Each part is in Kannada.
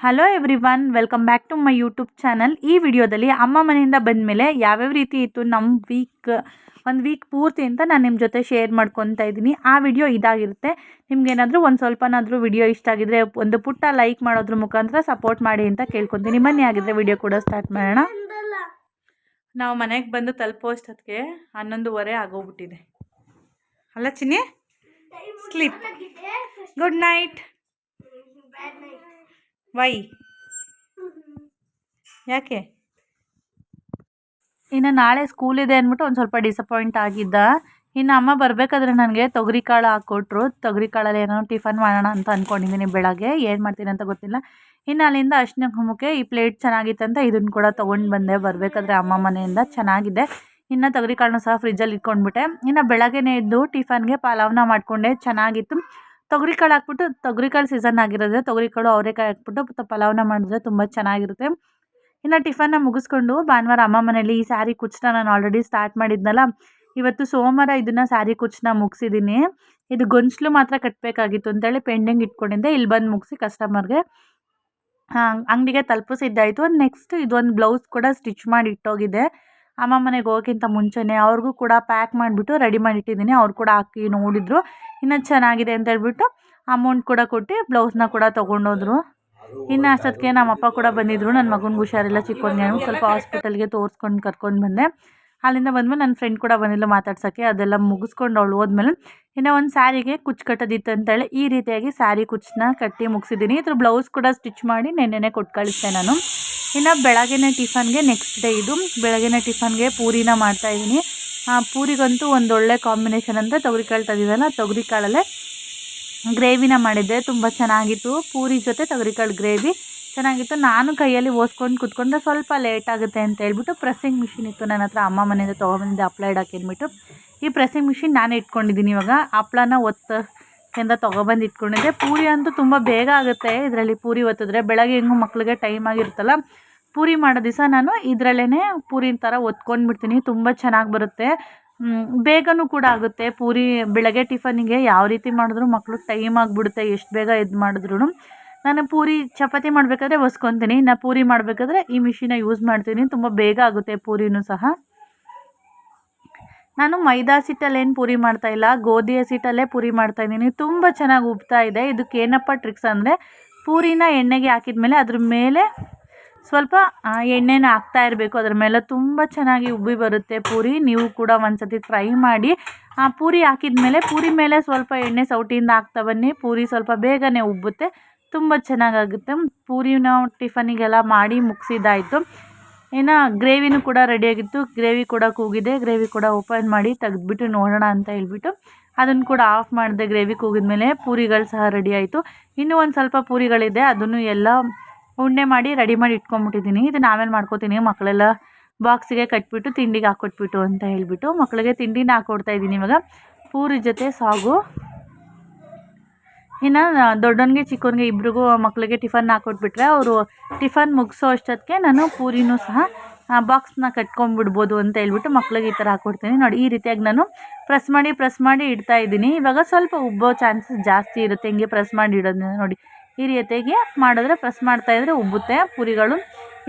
Hello everyone welcome back to my YouTube channel ಈ ವಿಡಿಯೋದಲ್ಲಿ ಅಮ್ಮ ಮನೆಯಿಂದ ಬಂದಮೇಲೆ ಯಾವ್ಯಾವ ರೀತಿ ಇತ್ತು ನಮ್ಮ ವೀಕ್ ಒಂದು ವೀಕ್ ಪೂರ್ತಿ ಅಂತ ನಾನು ನಿಮ್ಮ ಜೊತೆ ಶೇರ್ ಮಾಡ್ಕೊತಾ ಇದ್ದೀನಿ. ಆ ವಿಡಿಯೋ ಇದಾಗಿರುತ್ತೆ. ನಿಮ್ಗೇನಾದರೂ ಒಂದು ಸ್ವಲ್ಪನಾದರೂ ವಿಡಿಯೋ ಇಷ್ಟ ಆಗಿದ್ರೆ ಒಂದು ಪುಟ್ಟ ಲೈಕ್ ಮಾಡೋದ್ರ ಮುಖಾಂತರ ಸಪೋರ್ಟ್ ಮಾಡಿ ಅಂತ ಕೇಳ್ಕೊತೀನಿ. ಮನೆ ಆಗಿದ್ರೆ ವಿಡಿಯೋ ಕೂಡ ಸ್ಟಾರ್ಟ್ ಮಾಡೋಣ. ನಾವು ಮನೆಗೆ ಬಂದು ತಲುಪೋಷ್ಟೊತ್ತಿಗೆ ಹನ್ನೊಂದುವರೆ ಆಗೋಗ್ಬಿಟ್ಟಿದೆ. ಅಲ್ಲ Chinni? Sleep good night why? ಯಾಕೆ? ಇನ್ನು ನಾಳೆ ಸ್ಕೂಲ್ ಇದೆ ಅಂದ್ಬಿಟ್ಟು ಒಂದು ಸ್ವಲ್ಪ ಡಿಸಪಾಯಿಂಟ್ ಆಗಿದ್ದ. ಇನ್ನು ಅಮ್ಮ ಬರಬೇಕಾದ್ರೆ ನನಗೆ ತೊಗರಿ ಕಾಳು ಹಾಕ್ಕೊಟ್ರು. ತೊಗರಿ ಕಾಳಲ್ಲಿ ಏನೋ ಟಿಫನ್ ಮಾಡೋಣ ಅಂತ ಅಂದ್ಕೊಂಡಿದ್ದೀನಿ ಬೆಳಗ್ಗೆ. ಏನು ಮಾಡ್ತೀನಿ ಅಂತ ಗೊತ್ತಿಲ್ಲ. ಇನ್ನು ಅಲ್ಲಿಂದ ಅರ್ಶಿನ ಕುಂಕುಮಕ್ಕೆ ಈ ಪ್ಲೇಟ್ ಚೆನ್ನಾಗಿತ್ತಂತ ಇದನ್ನು ಕೂಡ ತೊಗೊಂಡು ಬಂದೆ. ಬರಬೇಕಾದ್ರೆ ಅಮ್ಮ ಮನೆಯಿಂದ ಚೆನ್ನಾಗಿದೆ. ಇನ್ನು ತೊಗರಿ ಕಾಳನ್ನ ಸಹ ಫ್ರಿಜ್ಜಲ್ಲಿ ಇಟ್ಕೊಂಡ್ಬಿಟ್ಟೆ. ಇನ್ನು ಬೆಳಗ್ಗೆನೇ ಎದ್ದು ಟಿಫನ್ಗೆ ಪಲಾವ್ನ ಮಾಡಿಕೊಂಡೆ. ಚೆನ್ನಾಗಿತ್ತು. ತೊಗರಿ ಕಾಳು ಹಾಕ್ಬಿಟ್ಟು ತೊಗರಿ ಕಾಳು ಸೀಸನ್ ಆಗಿರೋದ್ರೆ ತೊಗರಿ ಕಾಳು ಅವರೆಕಾಯಿ ಹಾಕ್ಬಿಟ್ಟು ಪಲಾವ್ನ ಮಾಡಿದ್ರೆ ತುಂಬ ಚೆನ್ನಾಗಿರುತ್ತೆ. ಇನ್ನು ಟಿಫನ್ನ ಮುಗಿಸ್ಕೊಂಡು ಭಾನುವಾರ ಅಮ್ಮ ಮನೇಲಿ ಈ ಸ್ಯಾರಿ ಕುಚ್ಚನ್ನ ನಾನು ಆಲ್ರೆಡಿ ಸ್ಟಾರ್ಟ್ ಮಾಡಿದ್ನಲ್ಲ, ಇವತ್ತು ಸೋಮವಾರ ಇದನ್ನು ಸ್ಯಾರಿ ಕುಚ್ಚನ್ನ ಮುಗಿಸಿದ್ದೀನಿ ಇದು ಗೊಂಚಲು ಮಾತ್ರ ಕಟ್ಟಬೇಕಾಗಿತ್ತು ಅಂತೇಳಿ ಪೆಂಡಿಂಗ್ ಇಟ್ಕೊಂಡಿದ್ದೆ ಇಲ್ಲಿ ಬಂದು ಮುಗಿಸಿ ಕಸ್ಟಮರ್ಗೆ ಅಂಗಡಿಗೆ ತಲುಪಿಸಿದ್ದಾಯಿತು. ನೆಕ್ಸ್ಟ್ ಇದೊಂದು ಬ್ಲೌಸ್ ಕೂಡ ಸ್ಟಿಚ್ ಮಾಡಿ ಇಟ್ಟೋಗಿದೆ. ಅಮ್ಮ ಮನೆಗೆ ಹೋಗೋಕ್ಕಿಂತ ಮುಂಚೆನೇ ಅವ್ರಿಗೂ ಕೂಡ ಪ್ಯಾಕ್ ಮಾಡಿಬಿಟ್ಟು ರೆಡಿ ಮಾಡಿ ಇಟ್ಟಿದ್ದೀನಿ ಅವ್ರು ಕೂಡ ಹಾಕಿ ನೋಡಿದರು ಇನ್ನೂ ಚೆನ್ನಾಗಿದೆ ಅಂತ ಹೇಳ್ಬಿಟ್ಟು ಅಮೌಂಟ್ ಕೂಡ ಕೊಟ್ಟು ಬ್ಲೌಸ್ನ ಕೂಡ ತೊಗೊಂಡೋದ್ರು. ಇನ್ನು ಅಷ್ಟೊತ್ತಿಗೆ ನಮ್ಮಪ್ಪ ಕೂಡ ಬಂದಿದ್ದರು ನನ್ನ ಮಗನಿಗೆ ಹುಷಾರಿಲ್ಲ ಚಿಕ್ಕವನಿಗೆ ಸ್ವಲ್ಪ ಹಾಸ್ಪಿಟಲ್ಗೆ ತೋರಿಸ್ಕೊಂಡು ಕರ್ಕೊಂಡು ಬಂದೆ. ಅಲ್ಲಿಂದ ಬಂದ್ಮೇಲೆ ನನ್ನ ಫ್ರೆಂಡ್ ಕೂಡ ಬಂದಿಲ್ಲ ಮಾತಾಡ್ಸೋಕ್ಕೆ. ಅದೆಲ್ಲ ಮುಗಿಸ್ಕೊಂಡು ಅವಳು ಹೋದ್ಮೇಲೆ ಇನ್ನೂ ಒಂದು ಸ್ಯಾರಿಗೆ ಕುಚ್ಚು ಕಟ್ಟೋದಿತ್ತು ಅಂತೇಳಿ ಈ ರೀತಿಯಾಗಿ ಸ್ಯಾರಿ ಕುಚ್ಚನ್ನ ಕಟ್ಟಿ ಮುಗಿಸಿದ್ದೀನಿ. ಇದ್ರ ಬ್ಲೌಸ್ ಕೂಡ ಸ್ಟಿಚ್ ಮಾಡಿ ನೆನ್ನೆನೆ ಕೊಟ್ಟು ನಾನು. ಇನ್ನು ಬೆಳಗಿನ ಟಿಫನ್ಗೆ ನೆಕ್ಸ್ಟ್ ಡೇ ಇದು. ಬೆಳಗಿನ ಟಿಫನ್ಗೆ ಪೂರಿನ ಮಾಡ್ತಾಯಿದ್ದೀನಿ ಪೂರಿಗಂತೂ ಒಂದು ಒಳ್ಳೆ ಕಾಂಬಿನೇಷನ್ ಅಂದರೆ ತೊಗರಿಕಾಳು ತಂದಿದ್ದಲ್ಲ ತೊಗರಿಕಾಳಲ್ಲೇ ಗ್ರೇವಿನ ಮಾಡಿದ್ದೆ. ತುಂಬ ಚೆನ್ನಾಗಿತ್ತು. ಪೂರಿ ಜೊತೆ ತೊಗರಿಕಾಳು ಗ್ರೇವಿ ಚೆನ್ನಾಗಿತ್ತು. ನಾನು ಕೈಯಲ್ಲಿ ಓಸ್ಕೊಂಡು ಕುತ್ಕೊಂಡ್ರೆ ಸ್ವಲ್ಪ ಲೇಟ್ ಆಗುತ್ತೆ ಅಂತ ಹೇಳ್ಬಿಟ್ಟು ಪ್ರೆಸ್ಸಿಂಗ್ ಮಿಷಿನ್ ಇತ್ತು. ನನ್ನ ಹತ್ರ ಅಮ್ಮ ಮನೆಯಿಂದ ತೊಗೊಬಂದಿದ್ದೆ. ಹಪ್ಳ ಇಡೋಕೆ ಅಂದ್ಬಿಟ್ಟು. ಈ ಪ್ರೆಸ್ಸಿಂಗ್ ಮಿಷಿನ್ ನಾನು ಇಟ್ಕೊಂಡಿದ್ದೀನಿ ಇವಾಗ. ಹಪ್ಳನ ಒತ್ತದಿಂದ ತೊಗೊಬಂದು ಇಟ್ಕೊಂಡಿದ್ದೆ. ಪೂರಿ ಅಂತೂ ತುಂಬ ಬೇಗ ಆಗುತ್ತೆ. ಇದರಲ್ಲಿ ಪೂರಿ ಒತ್ತಿದ್ರೆ ಬೆಳಗ್ಗೆ ಹೆಂಗು ಮಕ್ಕಳಿಗೆ ಟೈಮ್ ಆಗಿರುತ್ತಲ್ಲ, ಪೂರಿ ಮಾಡೋ ದಿವಸ ನಾನು ಇದರಲ್ಲೇ ಪೂರಿನ ಥರ ಒತ್ಕೊಂಡು ಬಿಡ್ತೀನಿ. ತುಂಬ ಚೆನ್ನಾಗಿ ಬರುತ್ತೆ. ಬೇಗನೂ ಕೂಡ ಆಗುತ್ತೆ. ಪೂರಿ ಬೆಳಗ್ಗೆ ಟಿಫನಿಗೆ ಯಾವ ರೀತಿ ಮಾಡಿದ್ರು ಮಕ್ಕಳು ಟೈಮ್ ಆಗಿಬಿಡುತ್ತೆ, ಎಷ್ಟು ಬೇಗ ಇದು ಮಾಡಿದ್ರು ನಾನು ಪೂರಿ ಚಪಾತಿ ಮಾಡಬೇಕಾದ್ರೆ ಒಸ್ಕೊತೀನಿ. ನಾ ಪೂರಿ ಮಾಡಬೇಕಾದ್ರೆ ಈ ಮಿಷಿನ ಯೂಸ್ ಮಾಡ್ತೀನಿ. ತುಂಬ ಬೇಗ ಆಗುತ್ತೆ ಪೂರಿನೂ ಸಹ. ನಾನು ಮೈದಾ ಸಿಟ್ಟಲ್ಲಿ ಏನು ಪೂರಿ ಮಾಡ್ತಾಯಿಲ್ಲ ಗೋಧಿ ಹಸಿಟ್ಟಲ್ಲೇ ಪೂರಿ ಮಾಡ್ತಾಯಿದ್ದೀನಿ ತುಂಬ ಚೆನ್ನಾಗಿ ಉಬ್ತಾ ಇದೆ. ಇದಕ್ಕೆ ಏನಪ್ಪ ಟ್ರಿಕ್ಸ್ ಅಂದರೆ ಪೂರಿನ ಎಣ್ಣೆಗೆ ಹಾಕಿದ ಮೇಲೆ ಅದ್ರ ಮೇಲೆ ಸ್ವಲ್ಪ ಎಣ್ಣೆನ ಹಾಕ್ತಾ ಇರಬೇಕು. ಅದ್ರ ಮೇಲೆ ತುಂಬ ಚೆನ್ನಾಗಿ ಉಬ್ಬಿ ಬರುತ್ತೆ ಪೂರಿ. ನೀವು ಕೂಡ ಒಂದು ಸತಿ ಟ್ರೈ ಮಾಡಿ. ಆ, ಪೂರಿ ಹಾಕಿದ ಮೇಲೆ ಪೂರಿ ಮೇಲೆ ಸ್ವಲ್ಪ ಎಣ್ಣೆ ಸೌಟಿಯಿಂದ ಹಾಕ್ತಾ ಬನ್ನಿ. ಪೂರಿ ಸ್ವಲ್ಪ ಬೇಗನೆ ಉಬ್ಬುತ್ತೆ. ತುಂಬ ಚೆನ್ನಾಗಾಗುತ್ತೆ ಪೂರಿನ ಟಿಫನಿಗೆಲ್ಲ ಮಾಡಿ ಮುಗಿಸಿದ್ದಾಯಿತು. ಇನ್ನು ಗ್ರೇವಿನೂ ಕೂಡ ರೆಡಿಯಾಗಿತ್ತು. ಗ್ರೇವಿ ಕೂಡ ಕೂಗಿದೆ. ಗ್ರೇವಿ ಕೂಡ ಓಪನ್ ಮಾಡಿ ತೆಗೆದ್ಬಿಟ್ಟು ನೋಡೋಣ ಅಂತ ಹೇಳ್ಬಿಟ್ಟು ಅದನ್ನು ಕೂಡ ಆಫ್ ಮಾಡಿದೆ ಗ್ರೇವಿ ಕೂಗಿದ್ಮೇಲೆ. ಪೂರಿಗಳು ಸಹ ರೆಡಿ ಆಯಿತು. ಇನ್ನೂ ಒಂದು ಸ್ವಲ್ಪ ಪೂರಿಗಳಿದೆ. ಅದನ್ನು ಎಲ್ಲ ಉಂಡೆ ಮಾಡಿ ರೆಡಿ ಮಾಡಿ ಇಟ್ಕೊಂಬಿಟ್ಟಿದ್ದೀನಿ ಇದನ್ನು ಆಮೇಲೆ ಮಾಡ್ಕೋತೀನಿ. ಮಕ್ಕಳೆಲ್ಲ ಬಾಕ್ಸಿಗೆ ಕಟ್ಬಿಟ್ಟು ತಿಂಡಿಗೆ ಹಾಕ್ಕೊಟ್ಬಿಟ್ಟು ಅಂತ ಹೇಳಿಬಿಟ್ಟು ಮಕ್ಕಳಿಗೆ ತಿಂಡಿನ ಹಾಕ್ಕೊಡ್ತಾ ಇದ್ದೀನಿ ಇವಾಗ. ಪೂರಿ ಜೊತೆ ಸಾಗು. ಇನ್ನು ದೊಡ್ಡವನಿಗೆ ಚಿಕ್ಕವನಿಗೆ ಇಬ್ರಿಗೂ ಮಕ್ಕಳಿಗೆ ಟಿಫನ್ ಹಾಕ್ಕೊಟ್ಬಿಟ್ರೆ ಅವರು ಟಿಫನ್ ಮುಗಿಸೋ ಅಷ್ಟೊತ್ತಿಗೆ ನಾನು ಪೂರಿನೂ ಸಹ ಬಾಕ್ಸ್ನ ಕಟ್ಕೊಂಡ್ಬಿಡ್ಬೋದು ಅಂತ ಹೇಳ್ಬಿಟ್ಟು ಮಕ್ಳಿಗೆ ಈ ಥರ ಹಾಕ್ಕೊಡ್ತೀನಿ ನೋಡಿ, ಈ ರೀತಿಯಾಗಿ ನಾನು ಪ್ರೆಸ್ ಮಾಡಿ ಪ್ರೆಸ್ ಮಾಡಿ ಇಡ್ತಾ ಇದ್ದೀನಿ. ಇವಾಗ ಸ್ವಲ್ಪ ಉಬ್ಬೋ ಚಾನ್ಸಸ್ ಜಾಸ್ತಿ ಇರುತ್ತೆ. ಹಿಂಗೆ ಪ್ರೆಸ್ ಮಾಡಿ ಇಡೋದ್ರಿಂದ ನೋಡಿ, ಈ ರೀತಿಯಾಗಿ ಮಾಡಿದ್ರೆ ಪ್ರೆಸ್ ಮಾಡ್ತಾಯಿದ್ರೆ ಉಬ್ಬುತ್ತೆ. ಪೂರಿಗಳು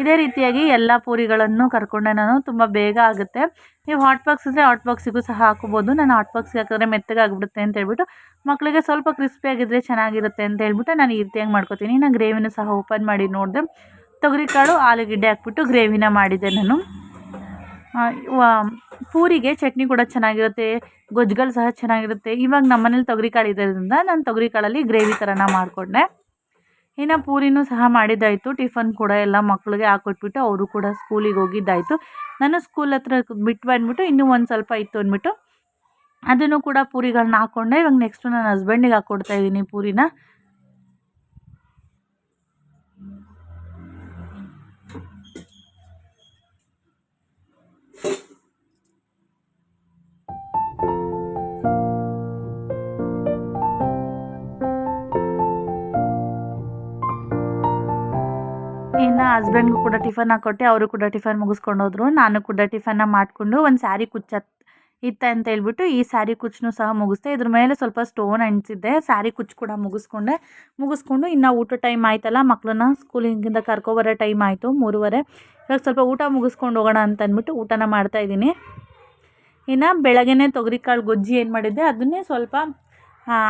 ಇದೇ ರೀತಿಯಾಗಿ ಎಲ್ಲ ಪೂರಿಗಳನ್ನು ಕರ್ಕೊಂಡೆ ನಾನು, ತುಂಬ ಬೇಗ ಆಗುತ್ತೆ. ನೀವು ಹಾಟ್ ಬಾಕ್ಸ್ ಇದ್ದರೆ ಹಾಟ್ ಬಾಕ್ಸಿಗೂ ಸಹ ಹಾಕೋಬೋದು ನಾನು ಹಾಟ್ ಬಾಕ್ಸ್ಗೆ ಹಾಕಿದ್ರೆ ಮೆತ್ತಗೆ ಆಗಿಬಿಡುತ್ತೆ ಅಂತ ಹೇಳ್ಬಿಟ್ಟು ಮಕ್ಕಳಿಗೆ ಸ್ವಲ್ಪ ಕ್ರಿಸ್ಪಿಯಾಗಿದ್ದರೆ ಚೆನ್ನಾಗಿರುತ್ತೆ ಅಂತ ಹೇಳ್ಬಿಟ್ಟು ನಾನು ಈ ರೀತಿಯಾಗಿ ಮಾಡ್ಕೋತೀನಿ. ನಾನು ಗ್ರೇವಿನೂ ಸಹ ಓಪನ್ ಮಾಡಿ ನೋಡಿದೆ. ತೊಗರಿಕಾಳು, ಆಲೂಗೆಡ್ಡೆ ಹಾಕ್ಬಿಟ್ಟು ಗ್ರೇವಿನ ಮಾಡಿದೆ ನಾನು. ಪೂರಿಗೆ ಚಟ್ನಿ ಕೂಡ ಚೆನ್ನಾಗಿರುತ್ತೆ, ಗೊಜ್ಜುಗಳು ಸಹ ಚೆನ್ನಾಗಿರುತ್ತೆ. ಇವಾಗ ನಮ್ಮನೇಲಿ ತೊಗರಿಕಾಳು ಇರೋದ್ರಿಂದ ನಾನು ತೊಗರಿಕಾಳಲ್ಲಿ ಗ್ರೇವಿ ಥರನ ಮಾಡಿಕೊಂಡೆ. ಇನ್ನು ಪೂರಿನೂ ಸಹ ಮಾಡಿದ್ದಾಯಿತು. ಟಿಫನ್ ಕೂಡ ಎಲ್ಲ ಮಕ್ಕಳಿಗೆ ಹಾಕೊಟ್ಬಿಟ್ಟು ಅವರು ಕೂಡ ಸ್ಕೂಲಿಗೆ ಹೋಗಿದ್ದಾಯಿತು. ನಾನು ಸ್ಕೂಲ್ ಹತ್ರ ಬಿಟ್ಟು ಬಂದ್ಬಿಟ್ಟು ಇನ್ನೂ ಒಂದು ಸ್ವಲ್ಪ ಇತ್ತು ಅಂದ್ಬಿಟ್ಟು ಅದನ್ನು ಕೂಡ ಪೂರಿಗಳನ್ನ ಹಾಕ್ಕೊಂಡೆ ಇವಾಗ ನೆಕ್ಸ್ಟು ನನ್ನ ಹಸ್ಬೆಂಡಿಗೆ ಹಾಕ್ಕೊಡ್ತಾ ಇದ್ದೀನಿ ಪೂರಿನ. ಇನ್ನು ಹಸ್ಬೆಂಡ್ಗೂ ಕೂಡ ಟಿಫನ್ ಹಾಕ್ಕೊಟ್ಟೆ ಅವರು ಕೂಡ ಟಿಫನ್ ಮುಗಿಸ್ಕೊಂಡು ಹೋದ್ರು. ನಾನು ಕೂಡ ಟಿಫನ್ನ ಮಾಡಿಕೊಂಡು ಒಂದು ಸ್ಯಾರಿ ಕುಚ್ಚ ಇತ್ತ ಅಂತ ಹೇಳ್ಬಿಟ್ಟು ಈ ಸ್ಯಾರಿ ಕುಚ್ಚನ್ನು ಸಹ ಮುಗಿಸ್ದೆ. ಇದ್ರ ಮೇಲೆ ಸ್ವಲ್ಪ ಸ್ಟೋನ್ ಅಂಟಿಸಿದ್ದೆ. ಸ್ಯಾರಿ ಕುಚ್ಚು ಕೂಡ ಮುಗಿಸ್ಕೊಂಡೆ. ಮುಗಿಸ್ಕೊಂಡು ಇನ್ನು ಊಟ ಟೈಮ್ ಆಯ್ತಲ್ಲ ಮಕ್ಕಳನ್ನ ಸ್ಕೂಲಿಂದ ಕರ್ಕೊಬರೋ ಟೈಮ್ ಆಯಿತು, ಮೂರುವರೆ. ಇವಾಗ ಸ್ವಲ್ಪ ಊಟ ಮುಗಿಸ್ಕೊಂಡು ಹೋಗೋಣ ಅಂತ ಅಂದ್ಬಿಟ್ಟು ಊಟನ ಮಾಡ್ತಾಯಿದ್ದೀನಿ ಇನ್ನು ಬೆಳಗ್ಗೆನೇ ತೊಗರಿಕಾಳು ಗೊಜ್ಜಿ ಏನು ಮಾಡಿದ್ದೆ, ಅದನ್ನೇ ಸ್ವಲ್ಪ